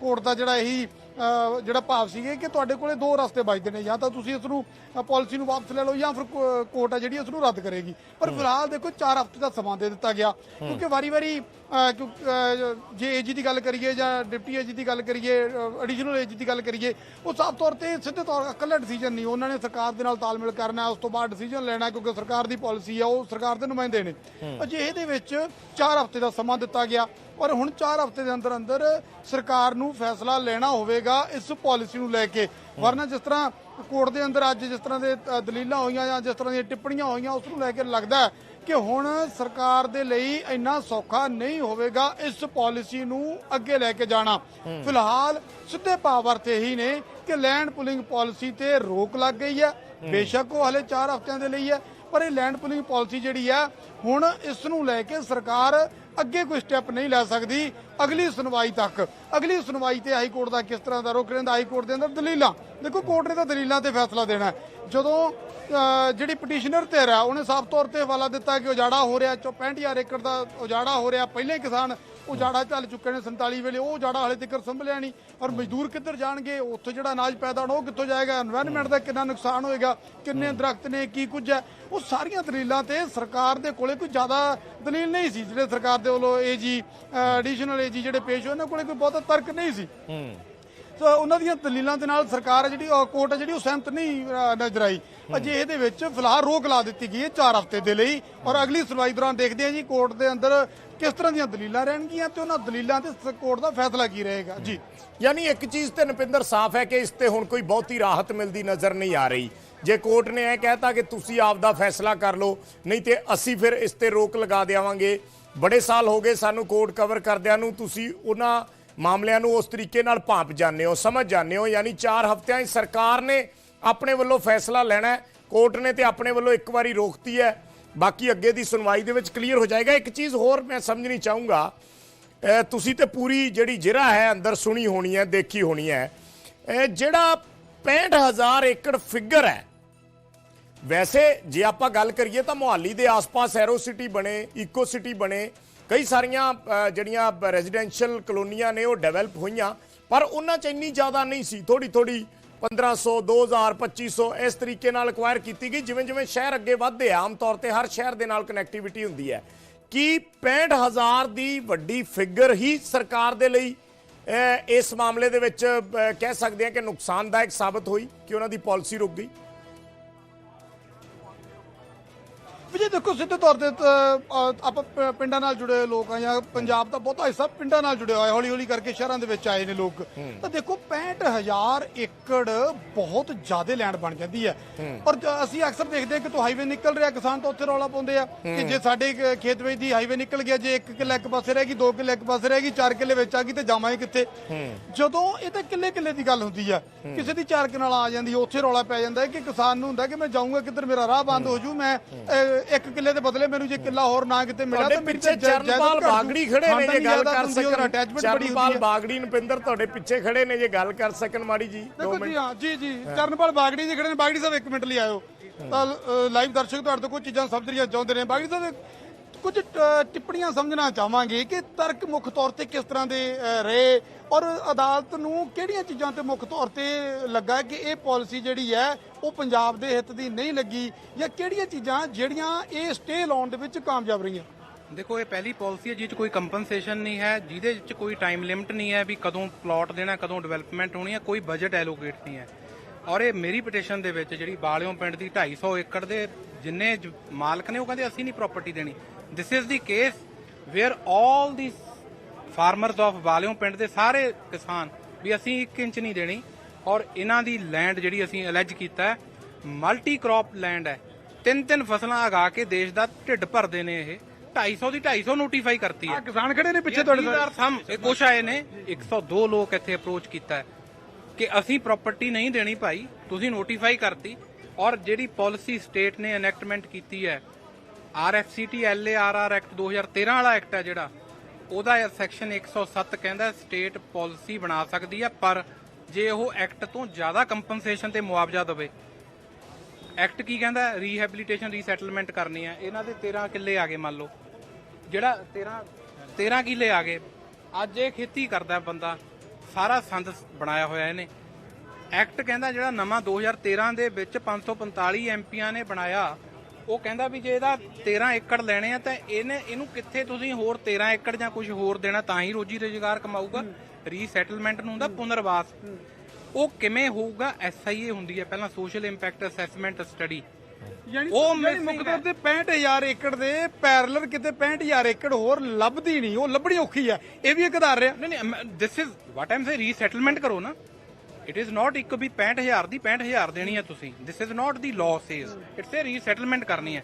ਕੋਰਟ ਦਾ ਜਿਹੜਾ ਇਹੀ ਜਿਹੜਾ ਭਾਵ ਸੀਗੇ ਕਿ ਤੁਹਾਡੇ ਕੋਲੇ ਦੋ ਰਸਤੇ ਬਚਦੇ ਨੇ ਜਾਂ ਤਾਂ ਤੁਸੀਂ ਇਸ ਨੂੰ ਪਾਲਿਸੀ ਨੂੰ ਵਾਪਸ ਲੈ ਲਓ ਜਾਂ ਫਿਰ ਕੋਰਟ ਆ ਜਿਹੜੀ ਇਸ ਨੂੰ ਰੱਦ ਕਰੇਗੀ। ਪਰ ਫਿਲਹਾਲ ਦੇਖੋ 4 ਹਫ਼ਤੇ ਦਾ ਸਮਾਂ ਦੇ ਦਿੱਤਾ ਗਿਆ। ਕਿਉਂਕਿ ਵਾਰੀ-ਵਾਰੀ ਜੇ ਏਜੀ ਦੀ ਗੱਲ ਕਰੀਏ ਜਾਂ ਡਿਪਟੀ ਏਜੀ ਦੀ ਗੱਲ ਕਰੀਏ ਐਡੀਸ਼ਨਲ ਏਜੀ ਦੀ ਗੱਲ ਕਰੀਏ ਉਹ ਸਾਫ਼ ਤੌਰ ਤੇ ਸਿੱਧੇ ਤੌਰ ਇਕੱਲਾ ਡਿਸੀਜਨ ਨਹੀਂ। ਉਹਨਾਂ ਨੇ ਸਰਕਾਰ ਦੇ ਨਾਲ ਤਾਲਮੇਲ ਕਰਨਾ ਹੈ, ਉਸ ਤੋਂ ਬਾਅਦ ਡਿਸੀਜਨ ਲੈਣਾ ਹੈ, ਕਿਉਂਕਿ ਸਰਕਾਰ ਦੀ ਪਾਲਿਸੀ ਆ ਉਹ ਸਰਕਾਰ ਦੇ ਨੁਮਾਇੰਦੇ ਨੇ। ਅਜਿਹੇ ਦੇ ਵਿੱਚ 4 ਹਫ਼ਤੇ ਦਾ ਸਮਾਂ ਦਿੱਤਾ ਗਿਆ ਔਰ ਹੁਣ 4 ਹਫ਼ਤੇ ਦੇ ਅੰਦਰ ਅੰਦਰ ਸਰਕਾਰ ਨੂੰ ਫੈਸਲਾ ਲੈਣਾ ਹੋਵੇਗਾ ਇਸ ਪਾਲਿਸੀ ਨੂੰ ਲੈ ਕੇ। ਵਰਨਾ ਜਿਸ ਤਰ੍ਹਾਂ ਕੋਰਟ ਦੇ ਅੰਦਰ ਅੱਜ ਜਿਸ ਤਰ੍ਹਾਂ ਦੇ ਦਲੀਲਾਂ ਹੋਈਆਂ ਜਾਂ ਜਿਸ ਤਰ੍ਹਾਂ ਦੀਆਂ ਟਿੱਪਣੀਆਂ ਹੋਈਆਂ ਉਸ ਨੂੰ ਲੈ ਕੇ ਲੱਗਦਾ ਹੈ ਕਿ ਹੁਣ ਸਰਕਾਰ ਦੇ ਲਈ ਇੰਨਾ ਸੌਖਾ ਨਹੀਂ ਹੋਵੇਗਾ ਇਸ ਪਾਲਿਸੀ ਨੂੰ ਅੱਗੇ ਲੈ ਕੇ ਜਾਣਾ। ਫਿਲਹਾਲ ਸਿੱਧੇ ਪਾਵਰ ਤੇ ਹੀ ਨੇ ਕਿ ਲੈਂਡ ਪੁਲਿੰਗ ਪਾਲਿਸੀ ਤੇ ਰੋਕ ਲੱਗ ਗਈ ਹੈ। ਬੇਸ਼ੱਕ ਉਹ ਹਲੇ 4 ਹਫ਼ਤਿਆਂ ਦੇ ਲਈ ਹੈ ਪਰ ਇਹ ਲੈਂਡ ਪੁਲਿੰਗ ਪਾਲਿਸੀ ਜਿਹੜੀ ਹੈ ਹੁਣ ਇਸ ਨੂੰ ਲੈ ਕੇ ਸਰਕਾਰ ਅੱਗੇ ਕੋਈ ਸਟੈਪ ਨਹੀਂ ਲੈ ਸਕਦੀ। ਅਗਲੀ ਸੁਣਵਾਈ ਤੱਕ। ਅਗਲੀ ਸੁਣਵਾਈ ਤੇ ਹਾਈ ਕੋਰਟ ਦਾ ਕਿਸ ਤਰ੍ਹਾਂ ਦਾ ਰੁਖ ਰਹਿੰਦਾ, ਹਾਈ ਕੋਰਟ ਦੇ ਅੰਦਰ ਦਲੀਲਾਂ। ਦੇਖੋ, ਕੋਰਟ ਨੇ ਤਾਂ ਦਲੀਲਾਂ ਤੇ ਫੈਸਲਾ ਦੇਣਾ ਜਦੋਂ ਜਿਹੜੀ ਪਟੀਸ਼ਨਰ ਧਿਰ ਹੈ, ਉਹਨੇ ਸਾਫ਼ ਤੌਰ ਤੇ ਹਵਾਲਾ ਦਿੱਤਾ ਕਿ ਉਜਾੜਾ ਹੋ ਰਿਹਾ ਚੋ 65000 ਏਕੜ ਦਾ ਉਜਾੜਾ ਹੋ ਰਿਹਾ। ਪਹਿਲੇ ਕਿਸਾਨ ਉਹ ਜਾੜਾ ਢਲ ਚੁੱਕੇ ਨੇ 47 ਵੇਲੇ ਉਹ ਜਾੜਾ ਹਲੇ ਤੱਕ ਸੰਭਲਿਆ ਨਹੀਂ। ਔਰ ਮਜ਼ਦੂਰ ਕਿੱਧਰ ਜਾਣਗੇ? ਉੱਥੇ ਜਿਹੜਾ ਅਨਾਜ ਪੈਦਾ ਹੋਣਾ ਉਹ ਕਿੱਥੋਂ ਜਾਏਗਾ? এনवायरमेंट ਦਾ ਕਿੰਨਾ ਨੁਕਸਾਨ ਹੋਏਗਾ? ਕਿੰਨੇ ਦਰਖਤ ਨੇ ਕੀ ਕੁਝ ਹੈ? ਉਹ ਸਾਰੀਆਂ ਦਲੀਲਾਂ ਤੇ ਸਰਕਾਰ ਦੇ ਕੋਲੇ ਕੋਈ ਜ਼ਿਆਦਾ ਦਲੀਲ ਨਹੀਂ ਸੀ ਜਿਹੜੇ ਸਰਕਾਰ ਦੇ ਵੱਲੋਂ ਏਜੀ ਐਡੀਸ਼ਨਲ ਜੀ ਜਿਹੜੇ ਪੇਸ਼ ਹੋਏ ਉਹਨਾਂ ਕੋਲੇ ਕੋਈ ਬਹੁਤਾ ਤਰਕ ਨਹੀਂ ਸੀ। ਉਹਨਾਂ ਦੀਆਂ ਦਲੀਲਾਂ ਦੇ ਨਾਲ ਸਰਕਾਰ ਹੈ ਜਿਹੜੀ ਕੋਰਟ ਹੈ ਜਿਹੜੀ, ਉਹ ਸਹਿਮਤ ਨਹੀਂ ਨਜ਼ਰ ਆਈ। ਅਜੇ ਇਹਦੇ ਵਿੱਚ ਫਿਲਹਾਲ ਰੋਕ ਲਾ ਦਿੱਤੀ ਗਈ ਹੈ 4 ਹਫ਼ਤੇ ਦੇ ਲਈ ਔਰ ਅਗਲੀ ਸੁਣਵਾਈ ਦੌਰਾਨ ਦੇਖਦੇ ਹਾਂ ਜੀ ਕੋਰਟ ਦੇ ਅੰਦਰ ਕਿਸ ਤਰ੍ਹਾਂ ਦੀਆਂ ਦਲੀਲਾਂ ਰਹਿਣਗੀਆਂ ਤੇ ਉਹਨਾਂ ਦਲੀਲਾਂ ਤੇ ਕੋਰਟ ਦਾ ਫੈਸਲਾ ਕੀ ਰਹੇਗਾ। ਜੀ। ਯਾਨੀ ਇੱਕ ਚੀਜ਼ ਤੇ ਨਪਿੰਦਰ ਸਾਫ਼ ਹੈ ਕਿ ਇਸ ਤੇ ਹੁਣ ਕੋਈ ਬਹੁਤੀ ਰਾਹਤ ਮਿਲਦੀ ਨਜ਼ਰ ਨਹੀਂ ਆ ਰਹੀ। ਜੇ ਕੋਰਟ ਨੇ ਇਹ ਕਹਿਤਾ ਕਿ ਤੁਸੀਂ ਆਪ ਦਾ ਫੈਸਲਾ ਕਰ ਲਓ, ਨਹੀਂ ਤੇ ਅਸੀਂ ਫਿਰ ਇਸ ਤੇ ਰੋਕ ਲਗਾ ਦੇਵਾਂਗੇ ਬੜੇ ਸਾਲ ਹੋ ਗਏ ਸਾਨੂੰ ਕੋਰਟ ਕਵਰ ਕਰਦਿਆਂ ਨੂੰ, ਤੁਸੀਂ ਉਹਨਾਂ ਮਾਮਲਿਆਂ ਨੂੰ ਉਸ ਤਰੀਕੇ ਨਾਲ ਭਾਂਪ ਜਾਂਦੇ ਹੋ, ਸਮਝ ਜਾਂਦੇ ਹੋ, ਯਾਨੀ 4 ਹਫ਼ਤਿਆਂ 'ਚ ਸਰਕਾਰ ਨੇ ਆਪਣੇ ਵੱਲੋਂ ਫੈਸਲਾ ਲੈਣਾ ਕੋਰਟ ਨੇ ਤੇ ਆਪਣੇ ਵੱਲੋਂ ਇੱਕ ਵਾਰੀ ਰੋਕਤੀ ਹੈ। ਬਾਕੀ ਅੱਗੇ ਦੀ ਸੁਣਵਾਈ ਦੇ ਵਿੱਚ ਕਲੀਅਰ ਹੋ ਜਾਏਗਾ। ਇੱਕ ਚੀਜ਼ ਹੋਰ ਮੈਂ ਸਮਝਣੀ ਚਾਹੂੰਗਾ ਤੁਸੀਂ ਤੇ ਪੂਰੀ ਜਿਹੜੀ ਜ਼ਿਰਾ ਹੈ ਅੰਦਰ ਸੁਣੀ ਹੋਣੀ ਹੈ, ਦੇਖੀ ਹੋਣੀ ਹੈ ਇਹ ਜਿਹੜਾ 65000 ਏਕੜ ਫਿਗਰ ਹੈ, ਵੈਸੇ ਜੇ ਆਪਾਂ ਗੱਲ ਕਰੀਏ ਤਾਂ ਮੁਹਾਲੀ ਦੇ ਆਸ-ਪਾਸ ਐਰੋ ਸਿਟੀ ਬਣੇ, ਈਕੋ ਸਿਟੀ ਬਣੇ ਕਈ ਸਾਰੀਆਂ ਜਿਹੜੀਆਂ ਰੈਜ਼ੀਡੈਂਸ਼ੀਅਲ ਕਲੋਨੀਆਂ ਨੇ, ਉਹ ਡਿਵੈਲਪ ਹੋਈਆਂ, ਪਰ ਉਹਨਾਂ 'ਚ ਇੰਨੀ ਜ਼ਿਆਦਾ ਨਹੀਂ ਸੀ। ਥੋੜੀ ਥੋੜੀ 1500 2000 2500 ਇਸ ਤਰੀਕੇ ਨਾਲ ਅਕਵਾਇਰ ਕੀਤੀ ਗਈ ਜਿਵੇਂ ਜਿਵੇਂ ਸ਼ਹਿਰ ਅੱਗੇ ਵੱਧਦੇ ਆ, ਆਮ ਤੌਰ ਤੇ ਹਰ ਸ਼ਹਿਰ ਦੇ ਨਾਲ ਕਨੈਕਟੀਵਿਟੀ ਹੁੰਦੀ ਹੈ। ਕੀ 65000 ਦੀ ਵੱਡੀ ਫਿਗਰ ਹੀ ਸਰਕਾਰ ਦੇ ਲਈ ਇਸ ਮਾਮਲੇ ਦੇ ਵਿੱਚ ਕਹਿ ਸਕਦੇ ਹਾਂ ਕਿ ਨੁਕਸਾਨਦਾਇਕ ਸਾਬਤ ਹੋਈ, ਕਿ ਉਹਨਾਂ ਦੀ ਪਾਲਿਸੀ ਰੁਕ ਗਈ? ਵੀ ਜੀ ਦੇਖੋ ਸਿੱਧੇ ਤੌਰ ਤੇ ਆਪਾਂ ਪਿੰਡਾਂ ਨਾਲ ਜੁੜੇ ਹੋਏ ਲੋਕ ਆ ਜਾਂ ਪੰਜਾਬ ਦਾ ਬਹੁਤਾ ਹਿੱਸਾ ਪਿੰਡਾਂ ਨਾਲ ਜੁੜਿਆ ਹੋਇਆ ਹੌਲੀ ਹੌਲੀ ਕਰਕੇ ਸ਼ਹਿਰਾਂ ਦੇ ਵਿੱਚ ਆਏ ਨੇ ਲੋਕ। ਤਾਂ ਦੇਖੋ 65000 ਏਕੜ ਬਹੁਤ ਜ਼ਿਆਦਾ ਲੈਂਡ ਬਣ ਜਾਂਦੀ ਹੈ। ਔਰ ਜ- ਅਸੀਂ ਅਕਸਰ ਦੇਖਦੇ ਹਾਂ ਕਿ ਤੋਂ ਹਾਈਵੇ ਨਿਕਲ ਰਿਹਾ ਕਿਸਾਨ ਤਾਂ ਉੱਥੇ ਰੌਲਾ ਪਾਉਂਦੇ ਆ ਕਿ ਜੇ ਸਾਡੇ ਖੇਤ ਵਿੱਚ ਦੀ ਹਾਈਵੇ ਨਿਕਲ ਗਿਆ ਜੇ ਇੱਕ ਕਿੱਲਾ ਇੱਕ ਪਾਸੇ ਰਹਿ ਗਈ ਦੋ ਕਿੱਲੇ ਇੱਕ ਪਾਸੇ ਰਹਿ ਗਈ ਚਾਰ ਕਿੱਲੇ ਵਿੱਚ ਆ ਗਈ ਤੇ ਜਾਵਾਂਗੇ ਕਿੱਥੇ? ਜਦੋਂ ਇਹ ਤਾਂ ਕਿੱਲੇ ਕਿੱਲੇ ਦੀ ਗੱਲ ਹੁੰਦੀ ਆ ਕਿਸੇ ਦੀ ਚਾਰ ਕਨਾਲ ਆ ਜਾਂਦੀ ਉੱਥੇ ਰੌਲਾ ਪੈ ਜਾਂਦਾ ਕਿ ਕਿਸਾਨ ਨੂੰ ਹੁੰਦਾ ਕਿ ਮੈਂ ਜਾਊਂਗਾ ਕਿੱਧਰ ਮੇਰਾ ਰਾਹ ਬੰਦ ਹੋ। ਜੂ ਮੈਂ ਇੱਕ ਕਿੱਲੇ ਦੇ ਬਦਲੇ ਮੈਨੂੰ ਜੇ ਕਿੱਲਾ ਹੋਰ ਨਾ ਕਿਤੇ ਮਿਲਿਆ ਤਾਂ ਪਿੱਛੇ ਚਰਨਪਾਲ। ਬਾਗੜੀ ਖੜੇ ਨੇ ਜੇ ਗੱਲ ਕਰ ਸਕਣ ਚਰਨਪਾਲ ਹੁੰਦੀ ਹੈ। ਬਾਗੜੀ ਨਪਿੰਦਰ ਤੁਹਾਡੇ ਪਿੱਛੇ ਖੜੇ ਨੇ ਜੇ ਗੱਲ ਕਰ ਸਕਣ ਮਾੜੀ ਜੀ ਦੇਖੋ ਜੀ ਹਾਂ ਜੀ ਜੀ ਚਰਨਪਾਲ ਬਾਗੜੀ ਜੀ ਖੜੇ ਨੇ ਬਾਗੜੀ ਸਾਹਿਬ ਇੱਕ ਮਿੰਟ ਲਈ ਆਇਓ ਤਾਂ ਲਾਈਵ ਦਰਸ਼ਕ ਤੁਹਾਡੇ ਤੋਂ ਕੁਝ ਚੀਜ਼ਾਂ ਸਮਝਣੀਆਂ ਚਾਹੁੰਦੇ ਨੇ ਬਾਗੜੀ ਸਾਹਿਬ ਕੁਝ ਅ, ਟਿੱਪਣੀਆਂ ਸਮਝਣਾ ਚਾਹਾਂਗੇ ਕਿ ਤਰਕ ਮੁੱਖ ਤੌਰ ਤੇ ਕਿਸ ਤਰ੍ਹਾਂ ਦੇ ਰਹੇ ਔਰ ਅਦਾਲਤ ਨੂੰ ਕਿਹੜੀਆਂ ਚੀਜ਼ਾਂ ਤੇ ਮੁੱਖ ਤੌਰ ਤੇ ਲੱਗਾ ਕਿ ਇਹ ਪਾਲਿਸੀ ਜਿਹੜੀ ਹੈ ਉਹ ਪੰਜਾਬ ਦੇ ਹਿੱਤ ਦੀ ਨਹੀਂ ਲੱਗੀ ਜਾਂ ਕਿਹੜੀਆਂ ਚੀਜ਼ਾਂ ਜਿਹੜੀਆਂ ਇਹ ਸਟੇ ਲਾਉਣ ਦੇ ਵਿੱਚ ਕਾਮਯਾਬ ਰਹੀਆਂ? ਦੇਖੋ ਇਹ ਪਹਿਲੀ ਪਾਲਿਸੀ ਹੈ ਜਿਹਦੇ 'ਚ ਕੋਈ ਕੰਪਨਸੇਸ਼ਨ ਨਹੀਂ ਹੈ ਜਿਹਦੇ ਵਿੱਚ ਕੋਈ ਟਾਈਮ ਲਿਮਟ ਨਹੀਂ ਹੈ ਵੀ ਕਦੋਂ ਪਲਾਟ ਦੇਣਾ ਕਦੋਂ ਡਿਵੈਲਪਮੈਂਟ ਹੋਣੀ ਹੈ ਕੋਈ ਬਜਟ ਐਲੋਕੇਟ ਨਹੀਂ ਹੈ। ਔਰ ਇਹ ਮੇਰੀ ਪਟੀਸ਼ਨ ਦੇ ਵਿੱਚ ਜਿਹੜੀ ਬਾਲਿਓ ਪਿੰਡ ਦੀ 250 ਏਕੜ ਦੇ ਜਿੰਨੇ ਮਾਲਕ ਨੇ ਉਹ ਕਹਿੰਦੇ ਅਸੀਂ ਨਹੀਂ ਪ੍ਰਾਪਰਟੀ ਦੇਣੀ। This is the case where all the farmers of Balio ਪਿੰਡ ਦੇ ਸਾਰੇ ਕਿਸਾਨ ਵੀ ਅਸੀਂ 1 ਇੰਚ ਨਹੀਂ ਦੇਣੀ ਔਰ ਇਹਨਾਂ ਦੀ ਲੈਂਡ ਜਿਹੜੀ ਅਸੀਂ ਅਲੈਜ ਕੀਤਾ ਹੈ ਮਲਟੀ ਕ੍ਰੌਪ ਲੈਂਡ ਹੈ। ਤਿੰਨ ਤਿੰਨ ਫਸਲਾਂ ਉਗਾ ਕੇ ਦੇਸ਼ ਦਾ ਢਿੱਡ ਭਰਦੇ ਨੇ ਇਹ। 250 ਦੀ 250 ਨੋਟੀਫਾਈ ਕਰਤੀ ਹੈ। ਕਿਸਾਨ ਖੜੇ ਨੇ ਪਿੱਛੇ ਤੁਹਾਡੇ ਤੁਹਾਡੇ ਸਮ ਇਹ ਕੁਛ ਆਏ ਨੇ। 102 ਲੋਕ ਇੱਥੇ ਅਪਰੋਚ ਕੀਤਾ ਹੈ ਕਿ ਅਸੀਂ ਪ੍ਰਾਪਰਟੀ ਨਹੀਂ ਦੇਣੀ ਭਾਈ ਤੁਸੀਂ ਨੋਟੀਫਾਈ ਕਰਤੀ ਔਰ ਜਿਹੜੀ ਪਾਲਿਸੀ ਸਟੇਟ ਨੇ ਐਨੈਕਟਮੈਂਟ ਕੀਤੀ ਹੈ ਆਰਐਫਸੀਟੀ ਐਲਏਆਰਆਰ ਐਕਟ 2013 ਵਾਲਾ ਐਕਟ ਹੈ ਜਿਹੜਾ, ਉਹਦਾ ਸੈਕਸ਼ਨ 107 ਕਹਿੰਦਾ ਸਟੇਟ ਪਾਲਿਸੀ ਬਣਾ ਸਕਦੀ ਹੈ ਪਰ ਜੇ ਉਹ ਐਕਟ ਤੋਂ ਜ਼ਿਆਦਾ ਕੰਪਨਸੇਸ਼ਨ ਤੇ ਮੁਆਵਜ਼ਾ ਦੇਵੇ ਐਕਟ ਕੀ ਕਹਿੰਦਾ ਰੀਹੈਬਿਲਿਟੇਸ਼ਨ ਰੀਸੈਟਲਮੈਂਟ ਕਰਨੀ ਹੈ ਇਹਨਾਂ ਦੇ 13 ਕਿੱਲੇ ਆ ਗਏ ਮੰਨ ਲਓ। ਜਿਹੜਾ 13 13 ਕਿੱਲੇ ਆ ਗਏ, ਅੱਜ ਇਹ ਖੇਤੀ ਕਰਦਾ ਬੰਦਾ, ਸਾਰਾ ਸੰਦ ਬਣਾਇਆ ਹੋਇਆ ਇਹਨੇ। ਐਕਟ ਕਹਿੰਦਾ ਜਿਹੜਾ ਨਵਾਂ 2013 ਦੇ ਵਿੱਚ 545 ਐਮਪੀਆਂ ਨੇ ਬਣਾਇਆ ਉਹ ਕਹਿੰਦਾ ਵੀ ਜੇ ਇਹਦਾ 13 ਏਕੜ ਲੈਣੇ ਆ ਤਾਂ ਇਹਨੇ ਇਹਨੂੰ ਕਿੱਥੇ ਤੁਸੀਂ ਹੋਰ 13 ਏਕੜ ਜਾਂ ਕੁਝ ਹੋਰ ਦੇਣਾ ਤਾਂ ਹੀ ਰੋਜੀ ਰੋਜ਼ਗਾਰ ਕਮਾਊਗਾ। ਰੀਸੈਟਲਮੈਂਟ ਨੂੰ ਹੁੰਦਾ ਪੁਨਰਵਾਸ। ਉਹ ਕਿਵੇਂ ਹੋਊਗਾ? ਐਸਆਈਏ ਹੁੰਦੀ ਹੈ। ਪਹਿਲਾਂ ਸੋਸ਼ਲ ਇੰਪੈਕਟ ਅਸੈਸਮੈਂਟ ਸਟੱਡੀ ਯਾਨੀ ਉਹ ਉਹ missing ਮੁੱਖ ਤੌਰ ਤੇ 65000 ਏਕੜ ਦੇ ਪੈਰਲਲ ਕਿਤੇ 65000 ਏਕੜ ਹੋਰ ਲੱਭਦੀ ਨਹੀਂ। ਉਹ ਲੱਭਣੀ ਔਖੀ ਆ ਇਹ ਵੀ ਇੱਕ ਆਧਾਰ ਰਿਹਾ ਨਹੀਂ ਨਹੀਂ ਦਿਸ ਇਜ਼ ਵਾਟ ਆਮ ਸੇ ਰੀਸੈਟਲਮੈਂਟ ਕਰੋ ਨਾ। ਇਟ ਇਜ਼ ਨਾਟ ਇੱਕ ਵੀ 65000 ਦੀ 65000 ਦੇਣੀ ਹੈ ਤੁਸੀਂ। This is not the law says it's a resettlement ਕਰਨੀ ਹੈ।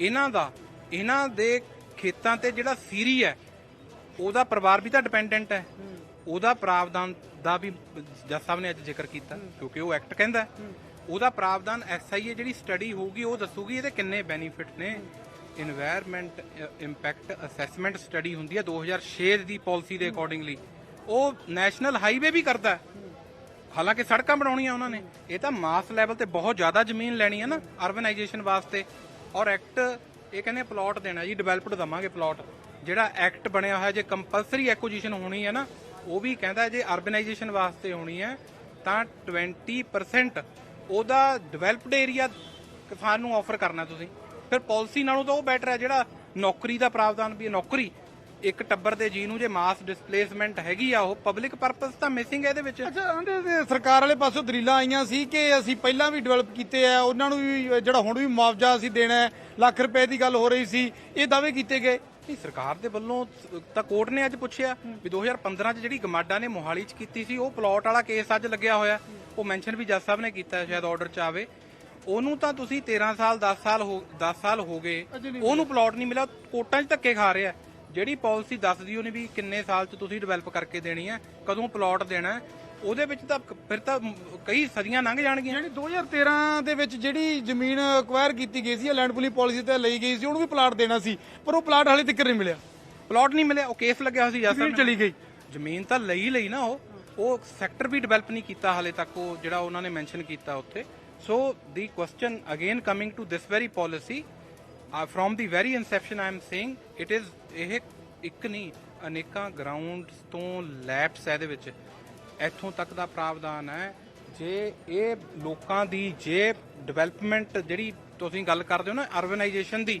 ਇਹਨਾਂ ਦਾ, ਇਹਨਾਂ ਦੇ ਖੇਤਾਂ ਤੇ ਜਿਹੜਾ ਸੀਰੀ ਹੈ, ਉਹਦਾ ਪਰਿਵਾਰ ਵੀ ਤਾਂ ਡਿਪੈਂਡੈਂਟ ਹੈ। ਉਹਦਾ ਪ੍ਰਾਵਧਾਨ ਦਾ ਵੀ ਜੱਜ ਸਾਹਿਬ ਨੇ ਅੱਜ ਜ਼ਿਕਰ ਕੀਤਾ, ਕਿਉਂਕਿ ਉਹ ਐਕਟ ਕਹਿੰਦਾ ਉਹਦਾ ਪ੍ਰਾਵਧਾਨ ਐਸਆਈਏ ਜਿਹੜੀ ਸਟੱਡੀ ਹੋਊਗੀ, ਉਹ ਦੱਸੂਗੀ ਇਹਦੇ ਕਿੰਨੇ ਬੈਨੀਫਿਟ ਨੇ। এনवायरमेंट ਇੰਪੈਕਟ ਅਸੈਸਮੈਂਟ ਸਟੱਡੀ ਹੁੰਦੀ ਹੈ 2006 ਦੀ ਪਾਲਿਸੀ ਦੇ ਅਕੋਰਡਿੰਗਲੀ ਉਹ ਨੈਸ਼ਨਲ ਹਾਈਵੇ ਵੀ ਕਰਦਾ ਹੈ। ਹਾਲਾਂਕਿ ਸੜਕਾਂ ਬਣਾਉਣੀਆਂ ਉਹਨਾਂ ਨੇ। ਇਹ ਤਾਂ ਮਾਸ ਲੈਵਲ ਤੇ ਬਹੁਤ ਜ਼ਿਆਦਾ ਜ਼ਮੀਨ ਲੈਣੀ ਹੈ ਨਾ ਅਰਬਨਾਈਜੇਸ਼ਨ ਵਾਸਤੇ। ਔਰ ਐਕਟ ਇਹ ਕਹਿੰਦੇ ਪਲਾਟ ਦੇਣਾ ਜੀ ਡਿਵੈਲਪਡ ਦਵਾਂਗੇ ਪਲਾਟ ਜਿਹੜਾ ਐਕਟ ਬਣਿਆ ਹੋਇਆ, ਜੇ ਕੰਪਲਸਰੀ ਐਕੁਜੀਸ਼ਨ ਹੋਣੀ ਹੈ ਨਾ, ਉਹ ਵੀ ਕਹਿੰਦਾ ਜੇ ਅਰਬਨਾਈਜੇਸ਼ਨ ਵਾਸਤੇ ਹੋਣੀ ਹੈ, ਤਾਂ 20% ਉਹਦਾ ਡਿਵੈਲਪਡ ਏਰੀਆ ਕਿਸਾਨ ਨੂੰ ਆਫਰ ਕਰਨਾ ਤੁਸੀਂ। ਫਿਰ ਪਾਲਿਸੀ ਨਾਲੋਂ ਤਾਂ ਉਹ ਬੈਟਰ ਹੈ, ਜਿਹੜਾ ਨੌਕਰੀ ਦਾ ਪ੍ਰਾਵਧਾਨ ਵੀ ਨੌਕਰੀ। ਇੱਕ ਟੱਬਰ ਦੇ ਜੀ ਨੂੰ ਜੇ ਮਾਸ ਡਿਸਪਲੇਸਮੈਂਟ ਹੈਗੀ ਆ ਉਹ ਪਬਲਿਕ ਪਰਪਸ ਤਾਂ ਮਿਸਿੰਗ ਹੈ ਇਹਦੇ ਵਿੱਚ? ਅੱਛਾ ਤੇ ਸਰਕਾਰ ਵਾਲੇ ਪਾਸੋਂ ਦਲੀਲਾਂ ਆਈਆਂ ਸੀ ਕਿ ਅਸੀਂ ਪਹਿਲਾਂ ਵੀ ਡਿਵੈਲਪ ਕੀਤੇ ਆ ਉਹਨਾਂ ਨੂੰ ਵੀ ਜਿਹੜਾ ਹੁਣ ਵੀ ਮੁਆਵਜ਼ਾ ਅਸੀਂ ਦੇਣਾ ਹੈ ਲੱਖ ਰੁਪਏ ਦੀ ਗੱਲ ਹੋ ਰਹੀ ਸੀ ਇਹ ਦਾਅਵੇ ਕੀਤੇ ਗਏ? ਨਹੀਂ ਸਰਕਾਰ ਦੇ ਵੱਲੋਂ ਤਾਂ ਕੋਰਟ ਨੇ ਅੱਜ ਪੁੱਛਿਆ ਵੀ 2015 ਚ ਜਿਹੜੀ ਗਮਾਡਾ ਨੇ ਮੋਹਾਲੀ ਚ ਕੀਤੀ ਸੀ ਉਹ ਪਲਾਟ ਵਾਲਾ ਕੇਸ ਅੱਜ ਲੱਗਿਆ ਹੋਇਆ। ਉਹ ਮੈਂਸ਼ਨ ਵੀ ਜੱਜ ਸਾਹਿਬ ਨੇ ਕੀਤਾ ਸ਼ਾਇਦ ਆਰਡਰ ਚ ਆਵੇ। ਉਹਨੂੰ ਤਾਂ ਤੁਸੀਂ 13 ਸਾਲ 10 ਸਾਲ ਹੋ 10 ਸਾਲ ਹੋ ਗਏ। ਉਹਨੂੰ ਪਲਾਟ ਨਹੀਂ ਮਿਲਿਆ ਕੋਰਟਾਂ 'ਚ ਧੱਕੇ ਖਾ ਰਿਹਾ। ਜਿਹੜੀ ਪਾਲਿਸੀ ਦੱਸਦੀ ਉਹਨੇ ਵੀ ਕਿੰਨੇ ਸਾਲ 'ਚ ਤੁਸੀਂ ਡਿਵੈਲਪ ਕਰਕੇ ਦੇਣੀ ਹੈ ਕਦੋਂ ਪਲਾਟ ਦੇਣਾ ਹੈ, ਉਹਦੇ ਵਿੱਚ ਤਾਂ ਫਿਰ ਤਾਂ ਕਈ ਸਦੀਆਂ ਲੰਘ ਜਾਣਗੀਆਂ। ਯਾਨੀ 2013 ਦੇ ਵਿੱਚ ਜਿਹੜੀ ਜ਼ਮੀਨ ਅਕਵਾਇਰ ਕੀਤੀ ਗਈ ਸੀ ਲੈਂਡ ਪੁਲਿੰਗ ਪਾਲਿਸੀ ਤੇ ਲਈ ਗਈ ਸੀ ਉਹਨੂੰ ਵੀ ਪਲਾਟ ਦੇਣਾ ਸੀ ਪਰ ਉਹ ਪਲਾਟ ਹਾਲੇ ਤੱਕ ਨਹੀਂ ਮਿਲਿਆ। ਪਲਾਟ ਨਹੀਂ ਮਿਲਿਆ ਉਹ ਕੇਸ ਲੱਗਿਆ ਹੋਇਆ ਸੀ ਜੱਜ ਸਾਹਿਬ। ਚਲੀ ਗਈ। ਜ਼ਮੀਨ ਤਾਂ ਲਈ ਲਈ ਨਾ ਉਹ ਉਹ ਸੈਕਟਰ ਵੀ ਡਿਵੈਲਪ ਨਹੀਂ ਕੀਤਾ ਹਾਲੇ ਤੱਕ ਉਹ ਜਿਹੜਾ ਉਹਨਾਂ ਨੇ ਮੈਂਸ਼ਨ ਕੀਤਾ ਉੱਥੇ। So the question again coming to this very policy from the very inception I am saying it is ਇਹ ਇੱਕ ਨਹੀਂ, ਅਨੇਕਾਂ ਗਰਾਊਂਡਸ ਤੋਂ ਲੈਪਸ ਹੈ ਇਹਦੇ ਵਿੱਚ। ਇੱਥੋਂ ਤੱਕ ਦਾ ਪ੍ਰਾਵਧਾਨ ਹੈ। ਜੇ ਇਹ ਲੋਕਾਂ ਦੀ, ਜੇ ਡਿਵੈਲਪਮੈਂਟ ਜਿਹੜੀ ਤੁਸੀਂ ਗੱਲ ਕਰਦੇ ਹੋ ਨਾ ਅਰਬਨਾਈਜੇਸ਼ਨ ਦੀ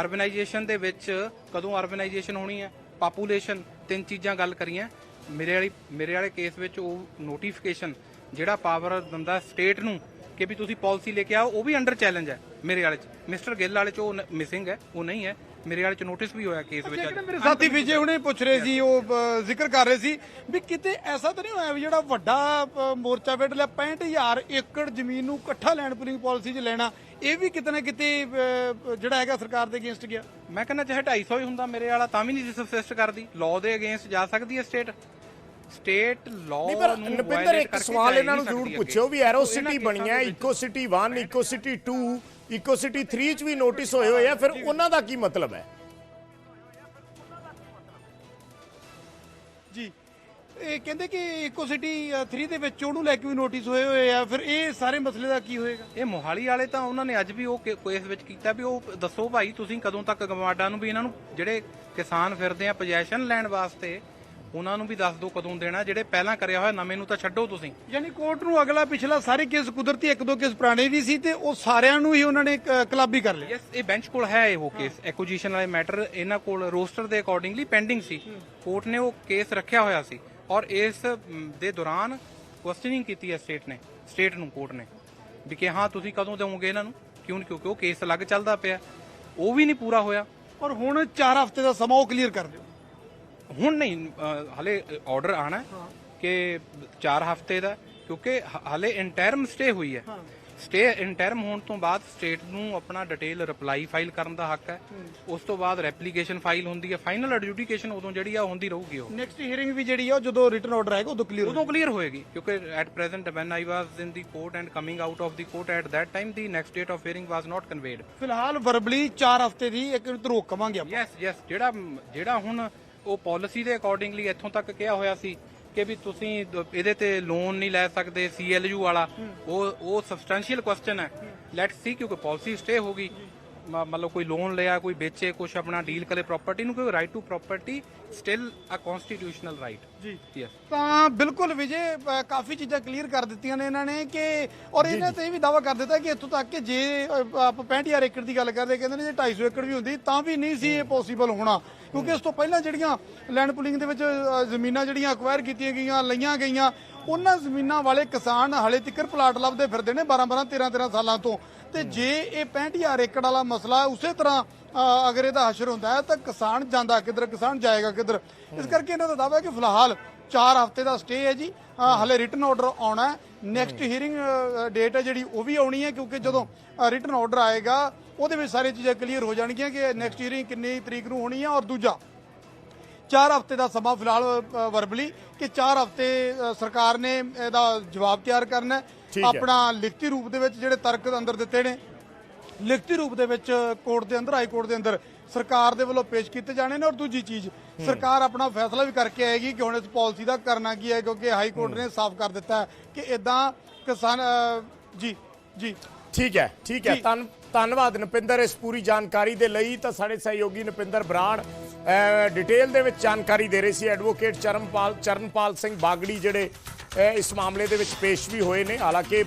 ਅਰਬਨਾਈਜੇਸ਼ਨ ਦੇ ਵਿੱਚ ਕਦੋਂ ਅਰਬਨਾਈਜੇਸ਼ਨ ਹੋਣੀ ਹੈ? ਪਾਪੂਲੇਸ਼ਨ ਤਿੰਨ ਚੀਜ਼ਾਂ ਗੱਲ ਕਰੀਆਂ। ਮੇਰੇ ਵਾਲੀ, ਮੇਰੇ ਵਾਲੇ ਕੇਸ ਵਿੱਚ ਉਹ ਨੋਟੀਫਿਕੇਸ਼ਨ ਜਿਹੜਾ ਪਾਵਰ ਦਿੰਦਾ ਸਟੇਟ ਨੂੰ ਕਿ ਵੀ ਤੁਸੀਂ ਪਾਲਿਸੀ ਲੈ ਕੇ ਆਓ, ਉਹ ਵੀ ਅੰਡਰ ਚੈਲੰਜ ਹੈ। ਮੇਰੇ ਵਾਲੇ ਚ। ਮਿਸਟਰ ਗਿੱਲ ਵਾਲੇ ਚ ਉਹ ਮਿਸਿੰਗ ਹੈ ਉਹ ਨਹੀਂ ਹੈ। ਮੇਰੇ ਵਾਲੇ ਚ ਨੋਟਿਸ ਵੀ ਹੋਇਆ ਕੇਸ ਵਿੱਚ ਜਿਹੜੇ ਮੇਰੇ ਸਾਥੀ ਵਿਜੇ ਹੁਣੇ ਪੁੱਛ ਰਹੇ ਸੀ ਉਹ ਅ, ਜ਼ਿਕਰ ਕਰ ਰਹੇ ਸੀ ਵੀ ਕਿਤੇ ਐਸਾ ਤਾਂ ਨਹੀਂ ਹੋਇਆ ਵੀ ਜਿਹੜਾ ਵੱਡਾ ਅ, ਮੋਰਚਾ ਵੇਟ ਲਿਆ 65000 ਏਕੜ ਜ਼ਮੀਨ ਨੂੰ ਇਕੱਠਾ ਲੈਂਡ ਪੁਲਿੰਗ ਪਾਲਿਸੀ 'ਚ ਲੈਣਾ ਇਹ ਵੀ ਕਿਤੇ ਨਾ ਕਿਤੇ ਅ, ਜਿਹੜਾ ਹੈਗਾ ਸਰਕਾਰ ਦੇ ਅਗੇਂਸਟ ਗਿਆ। ਮੈਂ ਕਹਿੰਦਾ ਚਾਹੇ 250 ਹੀ ਹੁੰਦਾ ਮੇਰੇ ਵਾਲਾ ਤਾਂ ਵੀ ਨਹੀਂ ਸਬਸਿਸਟ ਕਰਦੀ। ਲਾਅ ਦੇ ਅਗੇਂਸਟ ਜਾ ਸਕਦੀ ਹੈ ਸਟੇਟ ਸਟੇਟ ਲਾਅ ਨਹੀਂ ਪਰ ਨੂੰ ਨਪਿੰਦਰ violate ਇੱਕ ਕਰਕੇ ਸਵਾਲ ਜਾ ਇਹਨਾਂ ਨੂੰ ਨਹੀਂ ਜ਼ਰੂਰ ਸਕਦੀ ਪੁੱਛਿਓ ਵੀ। ਐਰੋ ਸੋ ਇਹਨਾਂ ਸਿਟੀ ਕੇਸਾਂ ਬਣੀ ਹੈ ਦੇ ਵਿੱਚ- ਇਕੋ ਸਿਟੀ 1 ਇਕੋ ਸਿਟੀ 2 ਇਕੋ ਸਿਟੀ 3 ਚ ਵੀ ਨੋਟਿਸ ਹੋਏ ਹੋਏ ਆ ਫਿਰ ਉਹਨਾਂ ਦਾ ਕੀ ਮਤਲਬ ਹੈ? ਜੀ ਇਹ ਕਹਿੰਦੇ ਕਿ ਇਕੋ ਸਿਟੀ 3 ਦੇ ਵਿੱਚ ਉਹਨੂੰ ਲੈ ਕੇ ਵੀ ਨੋਟਿਸ ਹੋਏ ਹੋਏ ਆ ਫਿਰ ਇਹ ਸਾਰੇ ਮਸਲੇ ਦਾ ਕੀ ਹੋਏਗਾ? ਇਹ ਮੋਹਾਲੀ ਵਾਲੇ ਤਾਂ ਉਹਨਾਂ ਨੇ ਅੱਜ ਵੀ ਉਹ ਕੇਸ ਵਿੱਚ ਕੀਤਾ ਵੀ ਉਹ ਦੱਸੋ ਭਾਈ ਤੁਸੀਂ ਕਦੋਂ ਤੱਕ ਗਵਾਡਾ ਨੂੰ ਵੀ ਇਹਨਾਂ ਨੂੰ ਜਿਹੜੇ ਕਿਸਾਨ ਫਿਰਦੇ ਆ ਪੋਜੈਸ਼ਨ ਲੈਣ ਵਾਸਤੇ ਉਹਨਾਂ ਨੂੰ ਵੀ ਦੱਸ ਦਿਓ ਕਦੋਂ ਦੇਣਾ ਜਿਹੜੇ ਪਹਿਲਾਂ ਕਰਿਆ ਹੋਇਆ ਨਵੇਂ ਨੂੰ ਤਾਂ ਛੱਡੋ ਤੁਸੀਂ। ਯਾਨੀ ਕੋਰਟ ਨੂੰ ਅਗਲਾ ਪਿਛਲਾ ਸਾਰੇ ਕੇਸ ਕੁਦਰਤੀ ਇੱਕ ਦੋ ਕੇਸ ਪੁਰਾਣੇ ਵੀ ਸੀ ਤੇ ਉਹ ਸਾਰਿਆਂ ਨੂੰ ਹੀ ਉਹਨਾਂ ਨੇ ਕਲਾਬੀ ਕਰ ਲਿਆ। ਯੈਸ ਇਹ ਬੈਂਚ ਕੋਲ ਹੈ ਇਹ ਉਹ ਕੇਸ ਐਕੁਜੀਸ਼ਨ ਵਾਲੇ ਮੈਟਰ ਇਹਨਾਂ ਕੋਲ ਰੋਸਟਰ ਦੇ ਅਕੋਰਡਿੰਗਲੀ ਪੈਂਡਿੰਗ ਸੀ। ਕੋਰਟ ਨੇ ਉਹ ਕੇਸ ਰੱਖਿਆ ਹੋਇਆ ਸੀ ਔਰ ਇਸ ਦੇ ਦੌਰਾਨ ਕੁਐਸਚਨਿੰਗ ਕੀਤੀ ਹੈ ਸਟੇਟ ਨੇ ਸਟੇਟ ਨੂੰ ਕੋਰਟ ਨੇ। ਵੀ ਕਿ ਹਾਂ ਤੁਸੀਂ ਕਦੋਂ ਦੇਵੋਗੇ ਇਹਨਾਂ ਨੂੰ? ਕਿਉਂ ਕਿਉਂਕਿ ਉਹ ਕੇਸ ਅਲੱਗ ਚੱਲਦਾ ਪਿਆ। ਉਹ ਵੀ ਨਹੀਂ ਪੂਰਾ ਹੋਇਆ। ਔਰ ਹੁਣ 4 ਹਫ਼ਤੇ ਦਾ ਸਮਾਂ ਉਹ ਕਲੀਅਰ ਕਰ ਦਿਓ। ਹੁਣ ਨਹੀਂ ਹਲੇ ਆਰਡਰ ਆਣਾ ਕਿ 4 ਹਫ਼ਤੇ ਦਾ ਕਿਉਂਕਿ ਹਲੇ ਇੰਟਰਮ ਸਟੇ ਹੋਈ ਹੈ। ਸਟੇ ਇੰਟਰਮ ਹੋਣ ਤੋਂ ਬਾਅਦ ਸਟੇਟ ਨੂੰ ਆਪਣਾ ਡਿਟੇਲ ਰਿਪਲਾਈ ਫਾਈਲ ਕਰਨ ਦਾ ਹੱਕ ਹੈ। ਉਸ ਤੋਂ ਬਾਅਦ ਰੈਪਲੀਕੇਸ਼ਨ ਫਾਈਲ ਹੁੰਦੀ ਹੈ ਫਾਈਨਲ ਐਡਜੂਡੀਕੇਸ਼ਨ ਉਦੋਂ ਜਿਹੜੀ ਆ ਹੁੰਦੀ ਰਹੂਗੀ ਉਹ। ਨੈਕਸਟ ਹੀਅਰਿੰਗ ਵੀ ਜਿਹੜੀ ਆ ਉਹ ਜਦੋਂ ਰਿਟਨ ਆਰਡਰ ਆਏਗਾ ਉਦੋਂ ਕਲੀਅਰ ਉਦੋਂ ਕਲੀਅਰ ਹੋਏਗੀ ਕਿਉਂਕਿ at present when I was in the court and coming out of the court at that time the next date of hearing was not conveyed ਫਿਲਹਾਲ ਵਰਬਲੀ 4 ਹਫ਼ਤੇ ਦੀ ਇੱਕ ਰੋਕ ਕਵਾਂਗੇ ਆਪਾਂ। ਯੈਸ ਯੈਸ ਜਿਹੜਾ ਜਿਹੜਾ ਹੁਣ ਉਹ ਪਾਲਿਸੀ ਦੇ ਅਕੋਰਡਿੰਗਲੀ ਇੱਥੋਂ ਤੱਕ ਕਿਹਾ ਹੋਇਆ ਸੀ ਕਿ ਵੀ ਤੁਸੀਂ ਇਹਦੇ ਤੇ ਲੋਨ ਨਹੀਂ ਲੈ ਸਕਦੇ ਸੀਐਲਯੂ ਵਾਲਾ। ਉਹ ਉਹ ਸਬਸਟੈਂਸ਼ੀਅਲ ਕੁਐਸਚਨ ਹੈ। ਲੈਟਸ ਸੀ ਕਿਉਂਕਿ ਪਾਲਿਸੀ ਸਟੇ ਹੋ ਗਈ। ਮਤਲਬ ਕੋਈ ਲੋਨ ਲਿਆ ਕੋਈ ਵੇਚੇ ਕੁਝ ਆਪਣਾ ਡੀਲ ਕਰੇ ਪ੍ਰਾਪਰਟੀ ਨੂੰ ਕੋਈ right to property still a constitutional right ਜੀ। ਯੈਸ ਤਾਂ ਬਿਲਕੁਲ ਵਿਜੇ ਅ, ਕਾਫੀ ਚੀਜ਼ਾਂ ਕਲੀਅਰ ਕਰ ਦਿੱਤੀਆਂ ਨੇ ਇਹਨਾਂ ਨੇ ਕਿ ਔਰ ਇਹਨਾਂ ਤੇ ਇਹ ਵੀ ਦਾਵਾ ਕਰ ਦਿੱਤਾ ਕਿ ਇੱਥੋਂ ਤੱਕ ਕਿ ਜੇ ਅ, ਆਪਾਂ 65000 ਏਕੜ ਦੀ ਗੱਲ ਕਰਦੇ ਕਹਿੰਦੇ ਨੇ ਜੇ 250 ਏਕੜ ਵੀ ਹੁੰਦੀ ਤਾਂ ਵੀ ਨਹੀਂ ਸੀ ਇਹ ਪੋਸੀਬਲ ਹੋਣਾ। ਕਿਉਂਕਿ ਇਸ ਤੋਂ ਪਹਿਲਾਂ ਜਿਹੜੀਆਂ ਲੈਂਡ ਪੁਲਿੰਗ ਦੇ ਵਿੱਚ ਅ, ਜ਼ਮੀਨਾਂ ਜਿਹੜੀਆਂ ਅਕਵਾਇਰ ਕੀਤੀਆਂ ਗਈਆਂ ਲਈਆਂ ਗਈਆਂ ਉਹਨਾਂ ਜ਼ਮੀਨਾਂ ਵਾਲੇ ਕਿਸਾਨ ਹਲੇ ਤੱਕ ਪਲਾਟ ਲੱਭਦੇ ਫਿਰਦੇ ਨੇ 12 12 13 13 ਸਾਲਾਂ ਤੋਂ। ਤੇ ਜੇ ਇਹ 65000 ਏਕੜ ਵਾਲਾ ਮਸਲਾ ਉਸੇ ਤਰ੍ਹਾਂ ਅਗਰ ਇਹਦਾ ਹਸ਼ਰ ਹੁੰਦਾ ਹੈ ਤਾਂ ਕਿਸਾਨ ਜਾਂਦਾ ਕਿੱਧਰ ਕਿਸਾਨ ਜਾਏਗਾ ਕਿੱਧਰ? ਇਸ ਕਰਕੇ ਇਹਨਾਂ ਦਾ ਦਾਅਵਾ ਹੈ ਕਿ ਫਿਲਹਾਲ 4 ਹਫ਼ਤੇ ਦਾ ਸਟੇ ਹੈ ਜੀ। ਅ, ਹਲੇ ਰਿਟਨ ਆਰਡਰ ਆਉਣਾ ਨੈਕਸਟ ਹੀਅਰਿੰਗ ਡੇਟ ਹੈ ਜਿਹੜੀ ਉਹ ਵੀ ਆਉਣੀ ਹੈ ਕਿਉਂਕਿ ਜਦੋਂ ਰਿਟਨ ਆਰਡਰ ਆਏਗਾ ਉਹਦੇ ਵਿੱਚ ਸਾਰੀਆਂ ਚੀਜ਼ਾਂ ਕਲੀਅਰ ਹੋ ਜਾਣਗੀਆਂ ਕਿ ਨੈਕਸਟ ਹੀਅਰਿੰਗ ਕਿੰਨੀ ਤਰੀਕ ਨੂੰ ਹੋਣੀ ਹੈ ਔਰ ਦੂਜਾ 4 ਹਫ਼ਤੇ ਦਾ ਸਮਾਂ ਫਿਲਹਾਲ ਵਰਬਲੀ ਕਿ 4 ਹਫ਼ਤੇ ਸਰਕਾਰ ਨੇ ਇਹਦਾ ਜਵਾਬ ਤਿਆਰ ਕਰਨਾ। ਆਪਣਾ ਲਿਖਤੀ ਰੂਪ ਦੇ ਵਿੱਚ ਜਿਹੜੇ ਤਰਕ ਅੰਦਰ ਦਿੱਤੇ ਨੇ ਲਿਖਤੀ ਰੂਪ ਦੇ ਵਿੱਚ ਕੋਰਟ ਦੇ ਅੰਦਰ ਹਾਈ ਕੋਰਟ ਦੇ ਅੰਦਰ ਸਰਕਾਰ ਦੇ ਵੱਲੋਂ ਪੇਸ਼ ਕੀਤੇ ਜਾਣੇ ਨੇ। ਔਰ ਦੂਜੀ ਚੀਜ਼ ਸਰਕਾਰ ਆਪਣਾ ਫੈਸਲਾ ਵੀ ਕਰਕੇ ਆਏਗੀ ਕਿ ਹੁਣ ਇਸ ਪਾਲਿਸੀ ਦਾ ਕਰਨਾ ਕੀ ਹੈ ਕਿਉਂਕਿ ਹਾਈ ਕੋਰਟ ਨੇ ਸਾਫ਼ ਕਰ ਦਿੱਤਾ ਕਿ ਇਦਾਂ ਕਿਸਾਨ ਜੀ ਜੀ। ਠੀਕ ਹੈ ਠੀਕ ਹੈ। ਜੀ। ਧੰਨਵਾਦ ਨਪਿੰਦਰ ਇਸ ਪੂਰੀ ਜਾਣਕਾਰੀ ਦੇ ਲਈ। ਤਾਂ ਸਾਡੇ ਸਹਿਯੋਗੀ ਨਪਿੰਦਰ ਬਰਾੜ ਡਿਟੇਲ ਦੇ ਵਿੱਚ ਜਾਣਕਾਰੀ ਦੇ ਰਹੇ ਸੀ। ਐਡਵੋਕੇਟ ਚਰਨਪਾਲ ਚਰਨਪਾਲ ਸਿੰਘ ਬਾਗੜੀ ਜਿਹੜੇ ਇਸ ਮਾਮਲੇ ਦੇ ਵਿੱਚ ਪੇਸ਼ ਵੀ ਹੋਏ ਨੇ। ਹਾਲਾਂਕਿ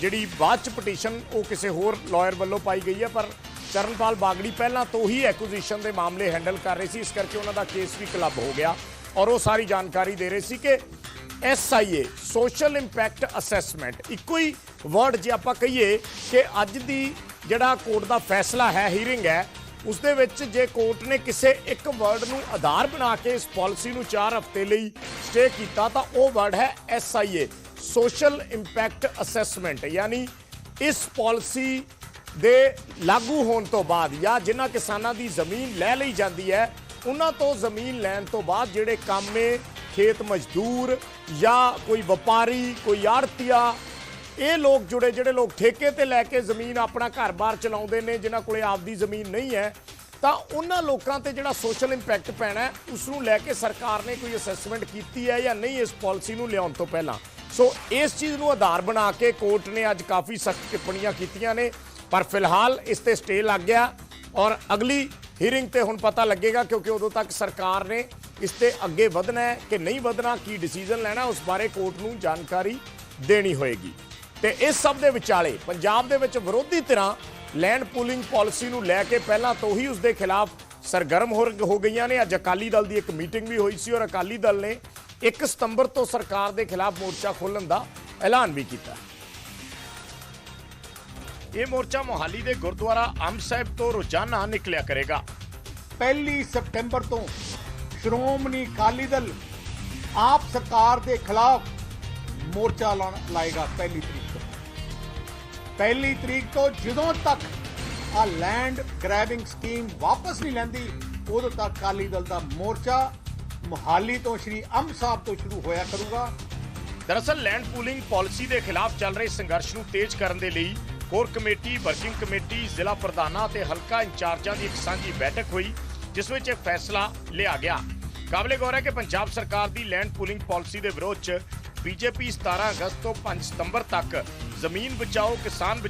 ਜਿਹੜੀ ਬਾਅਦ ਚ ਪਟੀਸ਼ਨ ਉਹ ਕਿਸੇ ਹੋਰ ਲਾਇਰ ਵੱਲੋਂ ਪਾਈ ਗਈ ਹੈ, ਪਰ ਚਰਨਪਾਲ ਬਾਗੜੀ ਪਹਿਲਾਂ ਤੋਂ ਹੀ ਐਕੁਜੀਸ਼ਨ ਦੇ ਮਾਮਲੇ ਹੈਂਡਲ ਕਰ ਰਹੇ ਸੀ। ਇਸ ਕਰਕੇ ਉਹਨਾਂ ਦਾ ਕੇਸ ਵੀ ਕਲੱਬ ਹੋ ਗਿਆ। ਔਰ ਉਹ ਸਾਰੀ ਜਾਣਕਾਰੀ ਦੇ ਰਹੇ ਸੀ ਕਿ ਐਸਆਈਏ ਸੋਸ਼ਲ ਇੰਪੈਕਟ ਅਸੈਸਮੈਂਟ ਇੱਕੋ ਹੀ ਵਰਡ ਜੇ ਆਪਾਂ ਕਹੀਏ ਕਿ ਅੱਜ ਦੀ ਜਿਹੜਾ ਕੋਰਟ ਦਾ ਫੈਸਲਾ ਹੈ ਹੀਅਰਿੰਗ ਹੈ ਉਸ ਦੇ ਵਿੱਚ ਜੇ ਕੋਰਟ ਨੇ ਕਿਸੇ ਇੱਕ ਵਰਡ ਨੂੰ ਆਧਾਰ ਬਣਾ ਕੇ ਇਸ ਪਾਲਿਸੀ ਨੂੰ 4 ਹਫ਼ਤੇ ਲਈ ਸਟੇ ਕੀਤਾ, ਤਾਂ ਉਹ ਵਰਡ ਹੈ ਐਸਆਈਏ ਸੋਸ਼ਲ ਇੰਪੈਕਟ ਅਸੈਸਮੈਂਟ ਯਾਨੀ ਇਸ ਪਾਲਿਸੀ ਦੇ ਲਾਗੂ ਹੋਣ ਤੋਂ ਬਾਅਦ ਜਾਂ ਜਿਨ੍ਹਾਂ ਕਿਸਾਨਾਂ ਦੀ ਜ਼ਮੀਨ ਲੈ ਲਈ ਜਾਂਦੀ ਹੈ, ਉਹਨਾਂ ਤੋਂ ਜ਼ਮੀਨ ਲੈਣ ਤੋਂ ਬਾਅਦ ਜਿਹੜੇ ਕਾਮੇ ਖੇਤ ਮਜ਼ਦੂਰ ਜਾਂ ਕੋਈ ਵਪਾਰੀ, ਕੋਈ ਆੜਤੀਆ, ਇਹ ਲੋਕ ਜੁੜੇ ਜਿਹੜੇ ਲੋਕ ਠੇਕੇ ਤੇ ਲੈ ਕੇ ਜ਼ਮੀਨ ਆਪਣਾ ਘਰ-ਬਾਰ ਚਲਾਉਂਦੇ ਨੇ, ਜਿਨ੍ਹਾਂ ਕੋਲੇ ਆਪਦੀ ਜ਼ਮੀਨ ਨਹੀਂ ਹੈ, ਤਾਂ ਉਹਨਾਂ ਲੋਕਾਂ ਤੇ ਜਿਹੜਾ ਸੋਸ਼ਲ ਇੰਪੈਕਟ ਪੈਣਾ ਹੈ ਉਸ ਨੂੰ ਲੈ ਕੇ ਸਰਕਾਰ ਨੇ ਕੋਈ ਅਸੈਸਮੈਂਟ ਕੀਤੀ ਹੈ ਜਾਂ ਨਹੀਂ ਇਸ ਪਾਲਿਸੀ ਨੂੰ ਲਿਆਉਣ ਤੋਂ ਪਹਿਲਾਂ? ਸੋ ਇਸ ਚੀਜ਼ ਨੂੰ ਆਧਾਰ ਬਣਾ ਕੇ ਕੋਰਟ ਨੇ ਅੱਜ ਕਾਫੀ ਸਖਤ ਟਿੱਪਣੀਆਂ ਕੀਤੀਆਂ ਨੇ, ਪਰ ਫਿਲਹਾਲ ਇਸ ਤੇ ਸਟੇ ਲੱਗ ਗਿਆ। ਔਰ ਅਗਲੀ ਹੀਰਿੰਗ ਤੇ ਹੁਣ ਪਤਾ ਲੱਗੇਗਾ ਕਿਉਂਕਿ ਉਦੋਂ ਤੱਕ ਸਰਕਾਰ ਨੇ ਇਸ ਤੇ ਅੱਗੇ ਵਧਣਾ ਹੈ ਕਿ ਨਹੀਂ ਵਧਣਾ, ਕੀ ਡਿਸੀਜਨ ਲੈਣਾ, ਉਸ ਬਾਰੇ ਕੋਰਟ ਨੂੰ ਜਾਣਕਾਰੀ ਦੇਣੀ ਹੋਏਗੀ। ਤੇ ਇਸ ਸਭ ਦੇ ਵਿਚਾਲੇ ਪੰਜਾਬ ਦੇ ਵਿੱਚ ਵਿਰੋਧੀ ਧਿਰਾਂ ਲੈਂਡ ਪੂਲਿੰਗ ਪਾਲਿਸੀ ਨੂੰ ਲੈ ਕੇ ਪਹਿਲਾਂ ਤੋਂ ਹੀ ਉਸ ਦੇ ਖਿਲਾਫ ਸਰਗਰਮ ਹੋ ਹੋ ਗਈਆਂ ਨੇ। ਅੱਜ ਅਕਾਲੀ ਦਲ ਦੀ ਇੱਕ ਮੀਟਿੰਗ ਵੀ ਹੋਈ ਸੀ ਔਰ ਅਕਾਲੀ ਦਲ ਨੇ 1 ਸਤੰਬਰ ਤੋਂ ਸਰਕਾਰ ਦੇ ਖਿਲਾਫ ਮੋਰਚਾ ਖੋਲ੍ਹਣ ਦਾ ਐਲਾਨ ਵੀ ਕੀਤਾ। ਇਹ ਮੋਰਚਾ ਮੋਹਾਲੀ ਦੇ ਗੁਰਦੁਆਰਾ ਅੰਬ ਸਾਹਿਬ ਤੋਂ ਰੋਜ਼ਾਨਾ ਨਿਕਲਿਆ ਕਰੇਗਾ। ਪਹਿਲੀ ਸਪਟੈਂਬਰ ਤੋਂ ਸ਼੍ਰੋਮਣੀ ਅਕਾਲੀ ਦਲ ਆਪ ਸਰਕਾਰ ਦੇ ਖਿਲਾਫ ਮੋਰਚਾ ਲਾਏਗਾ ਪਹਿਲੀ ਤਰੀਕ ਤੋਂ। ਪਹਿਲੀ ਤਰੀਕ ਤੋਂ ਜਦੋਂ ਤੱਕ ਆ ਲੈਂਡ ਗ੍ਰੈਬਿੰਗ ਸਕੀਮ ਵਾਪਸ ਨਹੀਂ ਲੈਂਦੀ ਉਦੋਂ ਤੱਕ ਅਕਾਲੀ ਦਲ ਦਾ ਮੋਰਚਾ ਮੁਹਾਲੀ ਤੋਂ ਸ਼੍ਰੀ ਅੰਬ ਸਾਹਿਬ ਤੋਂ ਸ਼ੁਰੂ ਹੋਇਆ ਕਰੂਗਾ। ਦਰਅਸਲ ਲੈਂਡ ਪੂਲਿੰਗ ਪਾਲਿਸੀ ਦੇ ਖਿਲਾਫ ਚੱਲ ਰਹੇ ਸੰਘਰਸ਼ ਨੂੰ ਤੇਜ਼ ਕਰਨ ਦੇ ਲਈ ਕੋਰ ਕਮੇਟੀ, ਵਰਕਿੰਗ ਕਮੇਟੀ, ਜ਼ਿਲ੍ਹਾ ਪ੍ਰਧਾਨਾਂ ਤੇ ਹਲਕਾ ਇੰਚਾਰਜਾਂ ਦੀ ਇੱਕ ਸਾਂਝੀ ਬੈਠਕ ਹੋਈ, ਜਿਸ ਵਿੱਚ ਇਹ ਫੈਸਲਾ ਲਿਆ ਗਿਆ। ਕਾਬਲੇ ਗੌਰ ਹੈ ਕਿ ਪੰਜਾਬ ਸਰਕਾਰ ਦੀ ਲੈਂਡ ਪੂਲਿੰਗ ਪਾਲਿਸੀ ਦੇ ਵਿਰੋਧ 'ਚ ਬੀਜੇਪੀ 17 ਅਗਸਤ ਤੋਂ 5 ਸਤੰਬਰ ਤੱਕ ਜ਼ਮੀਨ ਬਚਾਓ, ਕਿਸਾਨ